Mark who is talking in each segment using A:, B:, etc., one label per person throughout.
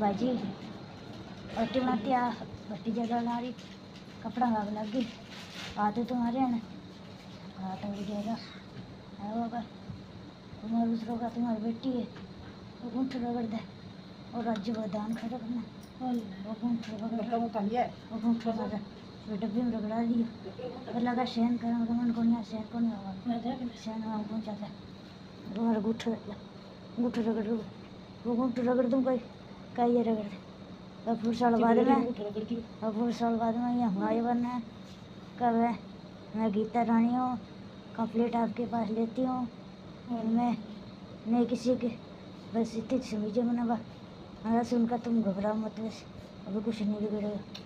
A: ભાજી ભટ્ટીમાંથી આ ભટ્ટી જગાવનારી કપડાં આગ લાગી વાતો તો મારે ને હા તમે જગા આવ્યો બાબા तुम्हारा दूसरों का तुम्हारी बेटी है। वो घूम फिर रगड़ दे। और राज्य का दान खड़ा करना और वो घूम फिर रगड़ वो घूम फिर वो डब्बे में रगड़ा दिया फिर लगा शहन कर मन को नहीं शहन को नहीं होगा शहन वहाँ पहुँचा था तुम्हारा गुंठ गुंठ रगड़ वो गुंठ रगड़ दूँ कोई का ये रगड़ दे और फिर साल बाद में और फिर साल बाद में ये हमारे बनना है कब है मैं गीता रानी हूँ कंप्लीट आपके पास लेती हूँ और मैं नहीं किसी के बस इतनी समझे मैंने बा हमारा सुनकर तुम घबराओ मत बस अभी कुछ नहीं बिगड़ेगा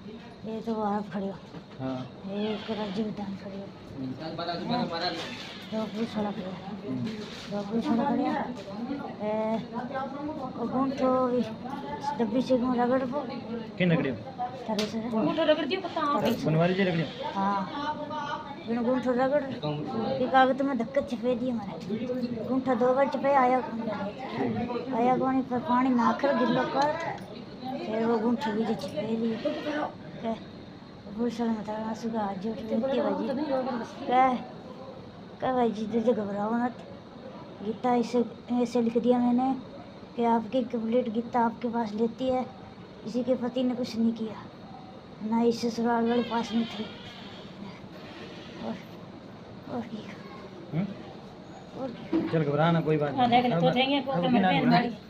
A: એ તો આ ખડ્યો હા એ કરાર જીવદાન કર્યો તો પૂછોડા પડ્યા તો પૂછોડા પડ્યા એ ઓગણ તો ડબ્બી
B: છે હું
A: રગડવો કે
C: રગડ્યો તારે છે ગુંઠો રગડ્યો
B: પતા બનવારી જે
A: રગડ્યો હા એનો ગુંઠો રગડ કે કાગત મેં ધક્કે છપે દી મારા ગુંઠો દો વાર છપે આયા આયા કોણી પર પાણી નાખર ગિલ્લો કર फिर वो गुंठे भी जो छपे लिए के पुलिस वाले मतलब आँसू का हाथ जोड़ के भाजी कह कह भाई जी दीदी घबराओ मत गीता ऐसे ऐसे लिख दिया मैंने कि आपकी कंप्लीट गीता आपके पास लेती है। इसी के पति ने कुछ नहीं किया ना इस ससुराल वाले पास में थे और और की
B: हम्म?
A: और
B: चल घबराना कोई बात
C: ਆ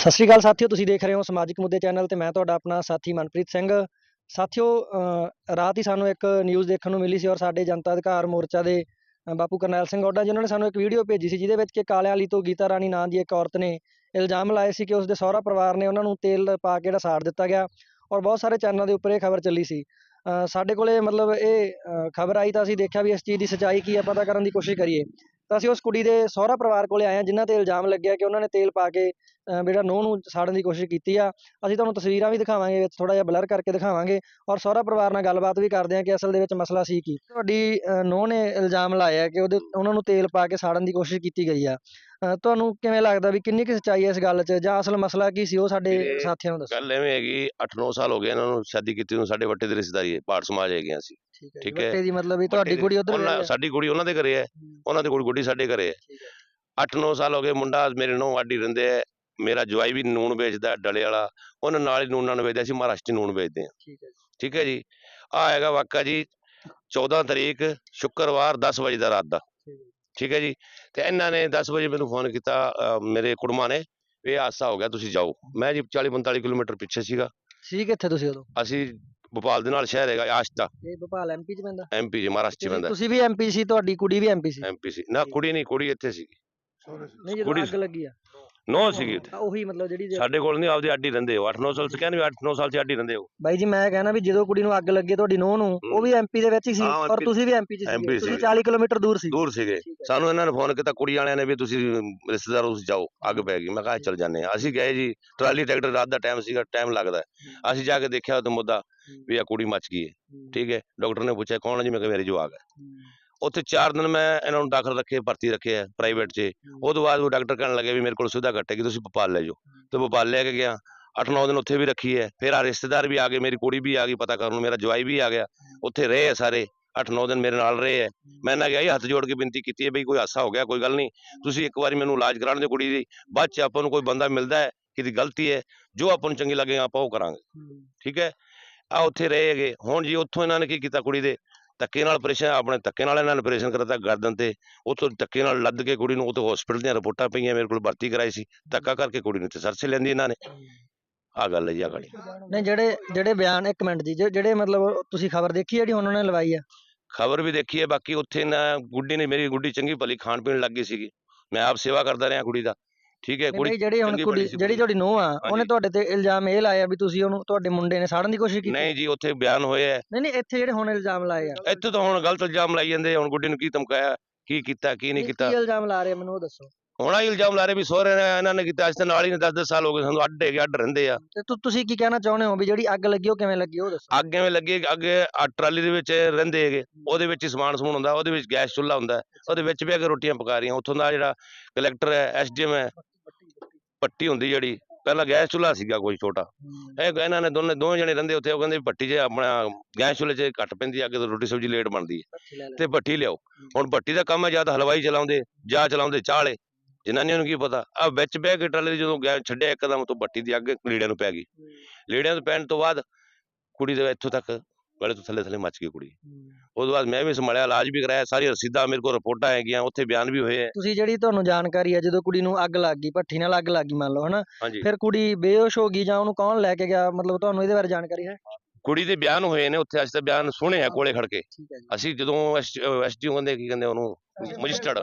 D: ਸਤਿ ਸ਼੍ਰੀ ਅਕਾਲ ਸਾਥੀਓ, ਤੁਸੀਂ ਦੇਖ ਰਹੇ ਹੋ ਸਮਾਜਿਕ ਮੁੱਦੇ ਚੈਨਲ ਤੇ ਮੈਂ ਤੁਹਾਡਾ ਆਪਣਾ ਸਾਥੀ ਮਨਪ੍ਰੀਤ ਸਿੰਘ। ਸਾਥੀਓ ਰਾਤ ਹੀ ਸਾਨੂੰ ਇੱਕ ਨਿਊਜ਼ ਦੇਖਣ ਨੂੰ ਮਿਲੀ ਸੀ ਔਰ ਸਾਡੇ ਜਨਤਾ ਅਧਿਕਾਰ ਮੋਰਚਾ ਦੇ ਬਾਪੂ ਕਰਨੈਲ ਸਿੰਘ ਔਡਾ ਜੀ, ਉਹਨਾਂ ਨੇ ਸਾਨੂੰ ਇੱਕ ਵੀਡੀਓ ਭੇਜੀ ਸੀ, ਜਿਹਦੇ ਵਿੱਚ ਕਿ ਕਾਲਿਆਂ ਵਾਲੀ ਤੋਂ ਗੀਤਾ ਰਾਣੀ ਨਾਂ ਦੀ ਇੱਕ ਔਰਤ ਨੇ ਇਲਜ਼ਾਮ ਲਾਏ ਸੀ ਕਿ ਉਸਦੇ ਸਹੁਰਾ ਪਰਿਵਾਰ ਨੇ ਉਹਨਾਂ ਨੂੰ ਤੇਲ ਪਾ ਕੇ ਜਿਹੜਾ ਸਾੜ ਦਿੱਤਾ ਗਿਆ ਔਰ ਬਹੁਤ ਸਾਰੇ ਚੈਨਲਾਂ ਦੇ ਉੱਪਰ ਇਹ ਖਬਰ ਚੱਲੀ ਸੀ। ਸਾਡੇ ਕੋਲੇ ਮਤਲਬ ਇਹ ਖਬਰ ਆਈ ਤਾਂ ਅਸੀਂ ਦੇਖਿਆ ਵੀ ਇਸ ਚੀਜ਼ ਦੀ ਸੱਚਾਈ ਕੀ ਹੈ, ਪਤਾ ਕਰਨ ਦੀ ਕੋਸ਼ਿਸ਼ ਕਰੀਏ। ਤਾਂ ਅਸੀਂ ਉਸ ਕੁੜੀ ਦੇ ਸਹੁਰਾ ਪਰਿਵਾਰ ਕੋਲੇ ਆਏ ਹਾਂ ਜਿਨ੍ਹਾਂ ਤੇ ਇਲਜ਼ਾਮ ਲੱਗਿਆ ਕਿ ਉਹਨਾਂ ਨੇ ਤੇਲ ਪਾ ਕੇ ਜਿਹੜਾ ਨੂੰਹ ਨੂੰ ਸਾੜਨ ਦੀ ਕੋਸ਼ਿਸ਼ ਕੀਤੀ ਆ। ਅਸੀਂ ਤੁਹਾਨੂੰ ਤਸਵੀਰਾਂ ਵੀ ਦਿਖਾਵਾਂਗੇ ਵਿੱਚ ਥੋੜਾ ਜਿਹਾ ਬਲਰ ਕਰਕੇ ਦਿਖਾਵਾਂਗੇ ਔਰ ਸਹੁਰਾ ਪਰਿਵਾਰ ਨਾਲ ਗੱਲਬਾਤ ਵੀ ਕਰਦੇ ਹਾਂ ਕਿ ਅਸਲ ਦੇ ਵਿੱਚ ਮਸਲਾ ਸੀ ਕੀ। ਤੁਹਾਡੀ ਨੂੰਹ ਨੇ ਇਲਜ਼ਾਮ ਲਾਇਆ ਕਿ ਉਹਦੇ ਉਹਨਾਂ ਨੂੰ ਤੇਲ ਪਾ ਕੇ ਸਾੜਨ ਦੀ ਕੋਸ਼ਿਸ਼ ਕੀਤੀ ਗਈ ਆ। ਤੁਹਾਨੂੰ ਕਿਵੇਂ ਲੱਗਦਾ ਵੀ ਕਿੰਨੀ ਕੁ ਸੱਚਾਈ ਹੈ ਇਸ ਗੱਲ 'ਚ? ਜਾਂ ਅਸਲ ਮਸਲਾ ਕੀ ਸੀ ਉਹ ਸਾਡੇ ਸਾਥੀਆਂ ਨੂੰ ਦੱਸੋ।
E: ਗੱਲ ਐਵੇਂ ਹੈਗੀ 8-9 ਸਾਲ ਹੋ ਗਏ ਇਹਨਾਂ ਨੂੰ ਸ਼ਾਦੀ ਕੀਤੀ ਨੂੰ ਸਾਡੇ ਵੱਟੇ ਦੀ ਰਿਸ਼ਤੇਦਾਰੀ ਹੈ ਪਾੜ ਸਮਾਜ ਹੈਗੇ ਅਸੀਂ।
D: ਠੀਕ
E: ਹੈ।
D: ਬੱਟੇ ਦੀ ਮਤਲਬ ਵੀ ਤੁਹਾਡੀ ਕੁੜੀ ਉਧਰ
E: ਸਾਡੀ ਕੁੜੀ ਉਹਨਾਂ ਦੇ ਘਰੇ ਹੈ। ਉਹਨਾਂ ਦੀ ਕੁੜੀ ਗੁੱਡੀ ਸਾਡੇ ਘਰੇ ਹੈ। 8-9 ਸਾਲ ਹੋ ਗਏ ਮੁੰਡਾ ਮੇਰੇ ਨੂੰ ਆਡੀ ਰਹਿੰਦੇ ਹੈ। ਮੇਰਾ ਜਵਾਈ ਵੀ ਨੂਨ ਵੇਚਦਾ ਡਲੇ ਵਾਲਾ। ਉਹਨਾਂ ਨਾਲ ਹੀ ਨੂਨਾਂ ਨੂੰ ਵੇਚਦਾ ਸੀ ਮਹਾਰਾਸ਼ਟਰੀ ਨੂਨ ਵੇਚਦੇ ਆ
D: ਠੀਕ ਹੈ ਜੀ।
E: ਆ ਹੈਗਾ ਵਾਕਾ ਜੀ 14 ਤਰੀਕ ਸ਼ੁੱਕਰਵਾਰ 10 ਵਜੇ ਦਾ ਰਾਤ ਦਾ। ਠੀਕ ਹੈ ਜੀ। ਤੇ ਇਹਨਾਂ ਨੇ 10 ਵਜੇ ਮੈਨੂੰ ਫੋਨ ਕੀਤਾ ਮੇਰੇ ਕੁੜਮਾ ਨੇ ਵੀ ਇਹ ਹਾਦਸਾ ਹੋ ਗਿਆ ਤੁਸੀਂ ਜਾਓ। ਮੈਂ ਜੀ 40 45 ਕਿਲੋਮੀਟਰ ਪਿੱਛੇ ਸੀਗਾ।
D: ਸੀ ਕਿੱਥੇ ਤੁਸੀਂ ਉਦੋਂ।
E: ਅਸੀਂ ਭੋਪਾਲ ਦੇ ਨਾਲ ਸ਼ਹਿਰ ਹੈਗਾ ਆਸ਼ਤਾ
D: ਇਹ ਭੋਪਾਲ ਐਮਪੀ 'ਚ ਪੈਂਦਾ?
E: ਐਮਪੀ ਜੀ ਮਹਾਰਾਸ਼ਟਰ ਚ ਬੰਦਾ
D: ਤੁਸੀਂ ਵੀ ਐਮਪੀ ਸੀ ਤੁਹਾਡੀ ਕੁੜੀ ਵੀ ਐਮਪੀ ਸੀ।
E: ਐਮਪੀ ਸੀ। ਨਾ ਕੁੜੀ ਨਹੀਂ ਕੁੜੀ ਇੱਥੇ ਸੀ
D: ਨਹੀਂ ਜਦੋਂ
E: ਕੁੜੀ
D: ਅੱਗ ਲੱਗੀ ਆ।
E: ਨੋ ਸੀਗੀ ਉੱਥੇ।
D: ਤਾਂ ਉਹੀ ਮਤਲਬ ਜਿਹੜੀ ਜੇ-
E: ਸਾਡੇ ਕੋਲ ਨਹੀਂ ਆਪਦੀ ਅੱਡੀ ਰਹਿੰਦੇ ਹੋ 8-9 ਸਾਲ ਚ ਕਹਿੰਦੇ 8-9 ਸਾਲ ਚ ਅੱਡੀ ਰਹਿੰਦੇ ਹੋ
D: ਬਾਈ ਜੀ ਮੈਂ ਕਹਿਣਾ ਵੀ ਜਦੋਂ ਕੁੜੀ ਨੂੰ ਅੱਗ ਲੱਗੀ ਤੁਹਾਡੀ ਨੂੰਹ ਨੂੰ ਉਹ ਵੀ ਐਮਪੀ ਦੇ ਵਿੱਚ ਹੀ ਸੀ
E: ਹਾਂ,
D: ਔਰ ਤੁਸੀਂ ਵੀ ਐਮਪੀ ਚ ਸੀ ਤੁਸੀਂ
E: ਸੀ।
D: 40 ਕਿਲੋਮੀਟਰ ਦੂਰ ਸੀ।
E: ਦੂਰ ਸੀਗੇ। ਸਾਨੂੰ ਇਹਨਾਂ ਨੇ ਫੋਨ ਕੀਤਾ ਕੁੜੀ ਵਾਲਿਆਂ ਨੇ ਵੀ ਤੁਸੀਂ ਰਿਸ਼ਤੇਦਾਰ ਤੁਸੀਂ ਜਾਓ ਅੱਗ ਪੈ ਗਈ। ਮੈਂ ਕਿਹਾ ਚੱਲ ਜਾਂਦੇ ਹਾਂ। ਅਸੀਂ ਗਏ ਜੀ ਟਰਾਲੀ ਟਰੈਕਟਰ ਰਾਤ ਦਾ ਟਾਈਮ ਸੀਗਾ ਟਾਈਮ ਲੱਗਦਾ। ਹੈ। ਅਸੀਂ ਜਾ ਕੇ ਦੇਖਿਆ ਉਹ ਮੁੱਦਾ ਵੀ ਆ ਕੁੜੀ ਮੱਚ ਗਈ ਹੈ। ਠੀਕ ਹੈ ਡਾਕਟਰ ਨੇ ਪੁੱਛਿਆ ਕੌਣ ਹੈ ਜੀ? ਮੈਂ ਕਿਹਾ ਮੇਰੀ ਜਵਾਕ ਹੈ। ਉੱਥੇ 4 ਦਿਨ ਮੈਂ ਇਹਨਾਂ ਨੂੰ ਦਾਖਲ ਰੱਖੇ ਭਰਤੀ ਰੱਖਿਆ ਪ੍ਰਾਈਵੇਟ 'ਚ। ਉਹ ਤੋਂ ਬਾਅਦ ਉਹ ਡਾਕਟਰ ਕਹਿਣ ਲੱਗੇ ਵੀ ਮੇਰੇ ਕੋਲ ਸੁਵਿਧਾ ਘੱਟ ਹੈਗੀ ਤੁਸੀਂ ਭੋਪਾਲ ਲੈ ਜਾਓ। ਤੇ ਭੋਪਾਲ ਲੈ ਕੇ ਗਿਆ। 8-9 ਦਿਨ ਉੱਥੇ ਵੀ ਰੱਖੀ ਹੈ। ਫਿਰ ਆ ਰਿਸ਼ਤੇਦਾਰ ਵੀ ਆ ਗਏ ਮੇਰੀ ਕੁੜੀ ਵੀ ਆ ਗਈ ਪਤਾ ਕਰਨ ਨੂੰ ਮੇਰਾ ਜਵਾਈ ਵੀ ਆ ਗਿਆ। ਉੱਥੇ ਰਹੇ ਆ ਸਾਰੇ। 8-9 ਦਿਨ ਮੇਰੇ ਨਾਲ ਰਹੇ ਹੈ। ਮੈਂ ਨਾ ਗਿਆ ਹੱਥ ਜੋੜ ਕੇ ਬੇਨਤੀ ਕੀਤੀ ਹੈ ਬਈ ਕੋਈ ਹਾਸਾ ਹੋ ਗਿਆ ਕੋਈ ਗੱਲ ਨਹੀਂ। ਤੁਸੀਂ ਇੱਕ ਵਾਰੀ ਮੈਨੂੰ ਇਲਾਜ ਕਰਾਉਣ ਦਿਓ ਕੁੜੀ ਦੀ। ਬਾਅਦ ਚ ਆਪਾਂ ਨੂੰ ਕੋਈ ਬੰਦਾ ਮਿਲਦਾ ਹੈ ਕਿਹਦੀ ਗਲਤੀ ਹੈ ਜੋ ਆਪਾਂ ਨੂੰ ਚੰਗੀ ਲੱਗੇ ਆਪਾਂ ਉਹ ਕਰਾਂਗੇ। ਠੀਕ ਹੈ? ਆ ਉੱਥੇ ਰਹੇ ਹੈਗੇ। ਹੁਣ ਜੀ ਉੱਥੋਂ ਇਹਨਾਂ ਨੇ ਕੀ ਕੀਤਾ ਕੁੜੀ ਦੇ? ਧੱਕੇ ਨਾਲ ਆਪਰੇਸ਼ਨ ਆਪਣੇ ਧੱਕੇ ਨਾਲ ਇਹਨਾਂ ਨੇ ਆਪਰੇਸ਼ਨ ਕਰਤਾ ਗਰਦਨ ਤੇ ਉੱਥੋਂ ਧੱਕੇ ਨਾਲ ਲੱਦ ਕੇ ਕੁੜੀ ਨੂੰ ਉੱਥੇ ਹਸਪੀਟਲ ਦੀਆਂ ਰਿਪੋਰਟਾਂ ਪਈਆਂ ਮੇਰੇ ਕੋਲ ਭਰਤੀ ਕਰਾਈ ਸੀ ਧੱਕਾ ਕਰਕੇ ਕੁੜੀ ਨੂੰ ਤੇ ਸਰਸੇ ਲੈਂਦੀ ਇਹਨਾਂ ਨੇ। ਆ ਗੱਲ ਹੈ ਜੀ ਆ ਗਾੜੀ
D: ਨਹੀਂ ਜਿਹੜੇ ਜਿਹੜੇ ਬਿਆਨ ਇੱਕ ਮਿੰਟ ਜੀ ਜੇ- ਜਿਹੜੇ ਮਤਲਬ ਤੁਸੀਂ ਖਬਰ ਦੇਖੀ ਜਿਹੜੀ ਉਹਨਾਂ ਨੇ ਲਵਾਈ ਆ?
E: ਖਬਰ ਵੀ ਦੇਖੀ ਹੈ ਬਾਕੀ ਉੱਥੇ ਨਾ ਗੁੱਡੀ ਨੇ ਮੇਰੀ ਗੁੱਡੀ ਚੰਗੀ ਭਲੀ ਖਾਣ ਪੀਣ ਲੱਗ ਗਈ ਸੀਗੀ। ਮੈਂ ਆਪ ਸੇਵਾ ਕਰਦਾ ਰਿਹਾ ਕੁੜੀ ਦਾ। ਠੀਕ ਹੈ ਕੁੜੀ
D: ਜਿਹੜੀ ਹੁਣ ਕੁੜੀ ਜਿਹੜੀ। ਤੁਹਾਡੀ ਨੂੰਹ ਆ ਉਹਨੇ। ਤੁਹਾਡੇ ਤੇ ਇਲਜ਼ਾਮ ਇਹ ਲਾਇਆ ਵੀ ਤੁਸੀਂ ਉਹਨੂੰ ਤੁਹਾਡੇ ਮੁੰਡੇ ਨੇ ਸਾੜਨ ਦੀ ਕੋਸ਼ਿਸ਼ ਕੀਤੀ।
E: ਨਹੀਂ ਜੀ ਉੱਥੇ ਬਿਆਨ ਹੋਏ ਹੈ।
D: ਨਹੀਂ ਨਹੀਂ ਇੱਥੇ ਜਿਹੜੇ ਹੁਣ ਇਲਜ਼ਾਮ ਲਾਏ ਆ।
E: ਇੱਥੇ ਤਾਂ ਹੁਣ ਗਲਤ ਇਲਜ਼ਾਮ ਲਾਈ ਜਾਂਦੇ ਹੁਣ ਗੁੱਡੀ ਨੂੰ ਕੀ ਧਮਕਾਇਆ ਕੀ ਕੀਤਾ ਕੀ ਨਹੀਂ ਕੀਤਾ।
D: ਕੀ ਇਲਜ਼ਾਮ ਲਾ ਰਹੇ ਆ ਮੈਨੂੰ ਉਹ ਦੱਸੋ।
E: ਹੁਣ ਆਹ ਇਲਜ਼ਾਮ ਲਾ ਰਹੇ ਵੀ ਸਹੁਰੇ ਨੇ ਇਹਨਾਂ ਨੇ ਕੀਤਾ ਅੱਜ ਤਾਂ ਨਾਲ ਹੀ 10-10 ਸਾਲ ਹੋ ਗਏ ਸਾਨੂੰ ਅੱਡ ਹੈਗੇ ਅੱਡ ਰਹਿੰਦੇ ਆ।
D: ਤੇ ਤੁਸੀਂ ਕੀ ਕਹਿਣਾ ਚਾਹੁੰਦੇ ਹੋ ਵੀ ਜਿਹੜੀ ਅੱਗ ਲੱਗੀ ਉਹ ਕਿਵੇਂ ਲੱਗੀ ਉਹ ਦੱਸੋ।
E: ਅੱਗ ਐਵੇਂ ਲੱਗੀ ਅੱਗੇ ਆ ਟਰਾਲੀ ਦੇ ਵਿੱਚ ਰਹਿੰਦੇ ਹੈਗੇ ਉਹਦੇ ਵਿੱਚ ਹੀ ਸਮਾਨ ਸਮੂਨ ਹੁੰਦਾ ਉਹਦੇ ਵਿੱਚ ਗੈਸ ਚੁੱਲ੍ਹਾ ਹੁੰਦਾ ਉਹਦੇ ਵਿੱਚ ਵੀ ਅਗੇ ਰੋਟੀਆਂ ਪਕਾ ਰਹੀਆਂ ਉੱਥੋਂ ਦਾ ਜਿਹੜਾ ਕਲੈਕਟਰ ਹੈ ਐਸਡੀਐਮ ਹੈ ਪੱਟੀ ਹੁੰਦੀ ਜਿਹੜੀ ਪਹਿਲਾਂ ਗੈਸ ਚੁੱਲ੍ਹਾ ਸੀਗਾ ਕੋਈ ਛੋਟਾ। ਇਹ ਇਹਨਾਂ ਨੇ ਦੋਨੇ ਦੋਵੇਂ ਜਣੇ ਰਹਿੰਦੇ ਉੱਥੇ ਉਹ ਕਹਿੰਦੇ ਵੀ ਭੱਟੀ 'ਚ ਆਪਣਾ ਗੈਸ ਚੁੱਲ੍ਹੇ 'ਚ ਘੱਟ ਪੈਂਦੀ ਅੱਗੇ ਤਾਂ ਰੋਟੀ ਸਬਜ਼ੀ ਲੇਟ ਬਣਦੀ ਹੈ ਤੇ ਭੱਟੀ ਲਿਆਓ। ਹੁਣ ਭੱਟੀ ਦਾ ਕੰਮ ਹੈ ਜਾਂ ਤਾਂ ਹਲਵਾਈ ਚਲਾਉਂਦੇ ਜਾਂ ਚਲਾਉਂਦੇ ਚਾਲੇ। ਜਨਾਨੀਆਂ ਨੂੰ ਕੀ ਪਤਾ? ਆ ਵਿੱਚ ਬਹਿ ਕੇ ਟਰਾਲੇ ਜਦੋਂ ਗੈਸ ਛੱਡਿਆ ਇੱਕਦਮ ਤੋਂ ਭੱਟੀ ਦੀ ਅੱਗ ਲੀੜਿਆਂ ਨੂੰ ਪੈ ਗਈ। ਲੀੜਿਆਂ ਨੂੰ ਪੈਣ ਤੋਂ ਬਾਅਦ ਕੁੜੀ ਦੇ ਇੱਥੋਂ ਤੱਕ ਗਲੇ ਤੋਂ ਥੱਲੇ ਥੱਲੇ ਮੱਚ ਗਈ ਕੁੜੀ। ਉਸ ਤੋਂ ਬਾਅਦ ਮੈਂ ਵੀ ਸੰਭਾਲਿਆ ਇਲਾਜ ਵੀ ਕਰਾਇਆ ਸਾਰੀ ਰਸੀਦਾਂ ਮੇਰੇ ਕੋਲ ਰਿਪੋਰਟਾਂ ਹੈਗੀਆਂ ਉੱਥੇ ਬਿਆਨ ਵੀ ਹੋਏ ਹੈ
D: ਤੁਸੀਂ ਜਿਹੜੀ ਤੁਹਾਨੂੰ ਜਾਣਕਾਰੀ ਹੈ ਜਦੋਂ ਕੁੜੀ ਨੂੰ ਅੱਗ ਲੱਗ ਗਈ ਭੱਠੀ ਨਾਲ ਅੱਗ ਲੱਗ ਗਈ ਮੰਨ ਲਓ ਹਨਾ? ਫਿਰ ਕੁੜੀ ਬੇਹੋਸ਼ ਹੋ ਗਈ ਜਾਂ ਉਹਨੂੰ ਕੌਣ ਲੈ ਕੇ ਗਿਆ? ਮਤਲਬ ਤੁਹਾਨੂੰ ਇਹਦੇ ਬਾਰੇ ਜਾਣਕਾਰੀ ਹੈ?
E: ਕੁੜੀ ਦੇ ਬਿਆਨ ਹੋਏ ਨੇ ਉੱਥੇ ਅੱਜ ਤੱਕ ਬਿਆਨ ਸੁਣੇ ਆ ਕੋਲੇ ਖੜ ਕੇ। ਅਸੀਂ ਜਦੋਂ ਐਸਡੀਓ ਕਹਿੰਦੇ ਕੀ ਕਹਿੰਦੇ ਉਹਨੂੰ? ਮਜਿਸਟਰਡ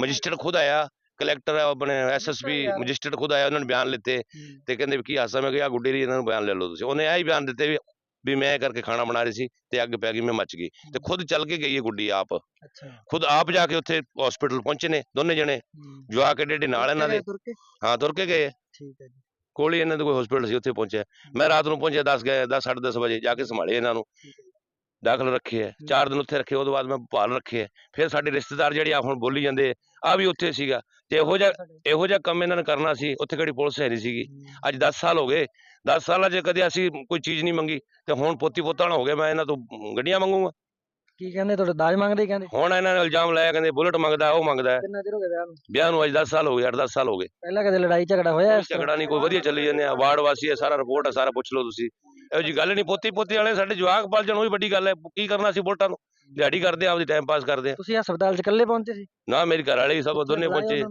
E: ਮਜਿਸਟਰਡ ਖੁਦ ਆਇਆ ਕਲੈਕਟਰ ਆਪਣੇ ਐਸਐਸਪੀ ਮਜਿਸਟਰਡ ਖੁਦ ਆਇਆ ਉਹਨਾਂ ਨੇ ਬਿਆਨ ਲਿੱਤੇ ਤੇ ਕਹਿੰਦੇ ਕੀ ਹਾਸਾ? ਮੈਂ ਕਿਹਾ ਆਹ ਗੁੱਡੀ ਦੀ ਇਹਨਾਂ ਨੂੰ ਬਿਆਨ ਲੈ ਲਓ ਤੁਸੀਂ। ਉਹਨੇ ਇਹ ਹੀ ਬਿਆਨ ਦਿੱਤੇ ਵੀ ਵੀ ਮੈਂ ਕਰਕੇ ਖਾਣਾ ਬਣਾ ਰਹੀ ਸੀ ਤੇ ਅੱਗ ਪੈ ਗਈ ਮੈਂ ਮੱਚ ਗਈ। ਤੇ ਖੁਦ ਚੱਲ ਕੇ ਗਈ ਹੈ ਗੁੱਡੀ ਆਪ।
D: ਅੱਛਾ।
E: ਖੁਦ ਆਪ ਜਾ ਕੇ ਉੱਥੇ ਹਸਪੀਟਲ ਪਹੁੰਚੇ ਨੇ ਦੋਨੇ ਜਣੇ। ਜਵਾ ਕੇ ਡੇਡੇ ਨਾਲ ਇਹਨਾਂ ਦੇ। ਹਾਂ ਤੁਰ ਕੇ ਗਏ।
D: ਠੀਕ ਹੈ ਜੀ।
E: ਕੋਲ ਹੀ ਇਹਨਾਂ ਦੇ ਕੋਈ ਹਸਪੀਟਲ ਸੀ ਉੱਥੇ ਪਹੁੰਚਿਆ। ਮੈਂ ਰਾਤ ਨੂੰ ਪਹੁੰਚਿਆ 10 ਗਏ 10 10:30 ਵਜੇ ਜਾ ਕੇ ਸੰਭਾਲੇ ਇਹਨਾਂ ਨੂੰ। ਦਾਖਲ ਰੱਖੇ ਹੈ। ਚਾਰ ਦਿਨ ਉੱਥੇ ਰੱਖੇ ਉਹਦੇ ਬਾਅਦ ਮੈਂ ਭੋਪਾਲ ਰੱਖੇ ਫਿਰ ਸਾਡੇ ਰਿਸ਼ਤੇਦਾਰ ਜਿਹੜੇ ਆ ਹੁਣ ਬੋਲੀ ਜਾਂਦੇ ਆ ਵੀ ਉੱਥੇ ਸੀਗਾ। ਤੇ ਇਹੋ ਜਿਹਾ ਇਹੋ ਜਿਹਾ ਕੰਮ ਇਹਨਾਂ ਨੇ ਕਰਨਾ ਸੀ ਉੱਥੇ ਕਿਹੜੀ ਪੁਲਿਸ ਹੈ ਨਹੀਂ ਸੀਗੀ। ਅੱਜ 10 ਸਾਲ ਹੋ ਗਏ। 10 ਸਾਲਾਂ 'ਚ ਕਦੇ ਅਸੀਂ ਕੋਈ ਚੀਜ਼ ਨਹੀਂ ਮੰਗੀ। ਤੇ ਹੁਣ ਪੋਤੀ ਪੋਤਾਣਾ ਹੋ ਗਿਆ ਮੈਂ ਇਹਨਾਂ ਤੋਂ ਗੱਡੀਆਂ ਮੰਗੂਗਾ।
D: ਕੀ ਕਹਿੰਦੇ ਤੁਹਾਡੇ ਦਾਜ ਮੰਗਦੇ ਕਹਿੰਦੇ?
E: ਹੁਣ ਇਹਨਾਂ ਨੇ ਇਲਜ਼ਾਮ ਲਾਇਆ ਕਹਿੰਦੇ ਬੁਲਟ ਮੰਗਦਾ ਉਹ ਮੰਗਦਾ।
D: ਕਿੰਨਾ ਚਿਰ ਹੋ ਗਿਆ ਵਿਆਹ ਨੂੰ?
E: ਵਿਆਹ ਨੂੰ ਅੱਜ 10 ਸਾਲ ਹੋ ਗਏ 8-10 ਸਾਲ ਹੋ ਗਏ।
D: ਪਹਿਲਾਂ ਕਦੇ ਲੜਾਈ ਝਗੜਾ ਹੋਇਆ?
E: ਝਗੜਾ ਨਹੀਂ ਕੋਈ ਵਧੀਆ ਚੱਲੀ ਜਾਂਦੇ ਆ। ਵਾਰਡ ਵਾਸੀ ਹੈ ਸਾਰਾ ਰਿਪੋਰਟ ਹੈ ਸਾਰਾ ਪੁੱਛ ਲਓ ਤੁਸੀਂ। ਇਹੋ ਜੀ ਗੱਲ ਨਹੀਂ ਪੋਤੀ ਪੋਤੀ ਵਾਲੇ ਸਾਡੇ ਜਵਾਕ ਪਲ ਜਾਣ ਉਹ ਵੀ ਵੱਡੀ ਗੱਲ ਹੈ। ਕੀ ਕਰਨਾ ਸੀ ਵੋਟਾਂ ਨੂੰ? ਦਿਹਾੜੀ ਕਰਦੇ ਆ ਆਪਦੀ ਟਾਈਮ ਪਾਸ ਕਰਦੇ ਆ।
D: ਤੁਸੀਂ ਹਸਪਤਾਲ 'ਚ ਇਕੱਲੇ ਪਹੁੰਚੇ ਸੀ?
E: ਨਾ ਮੇਰੀ ਘਰ ਵਾਲੀ ਸਭ ਦੋਨੇ ਪਹੁੰਚੇ।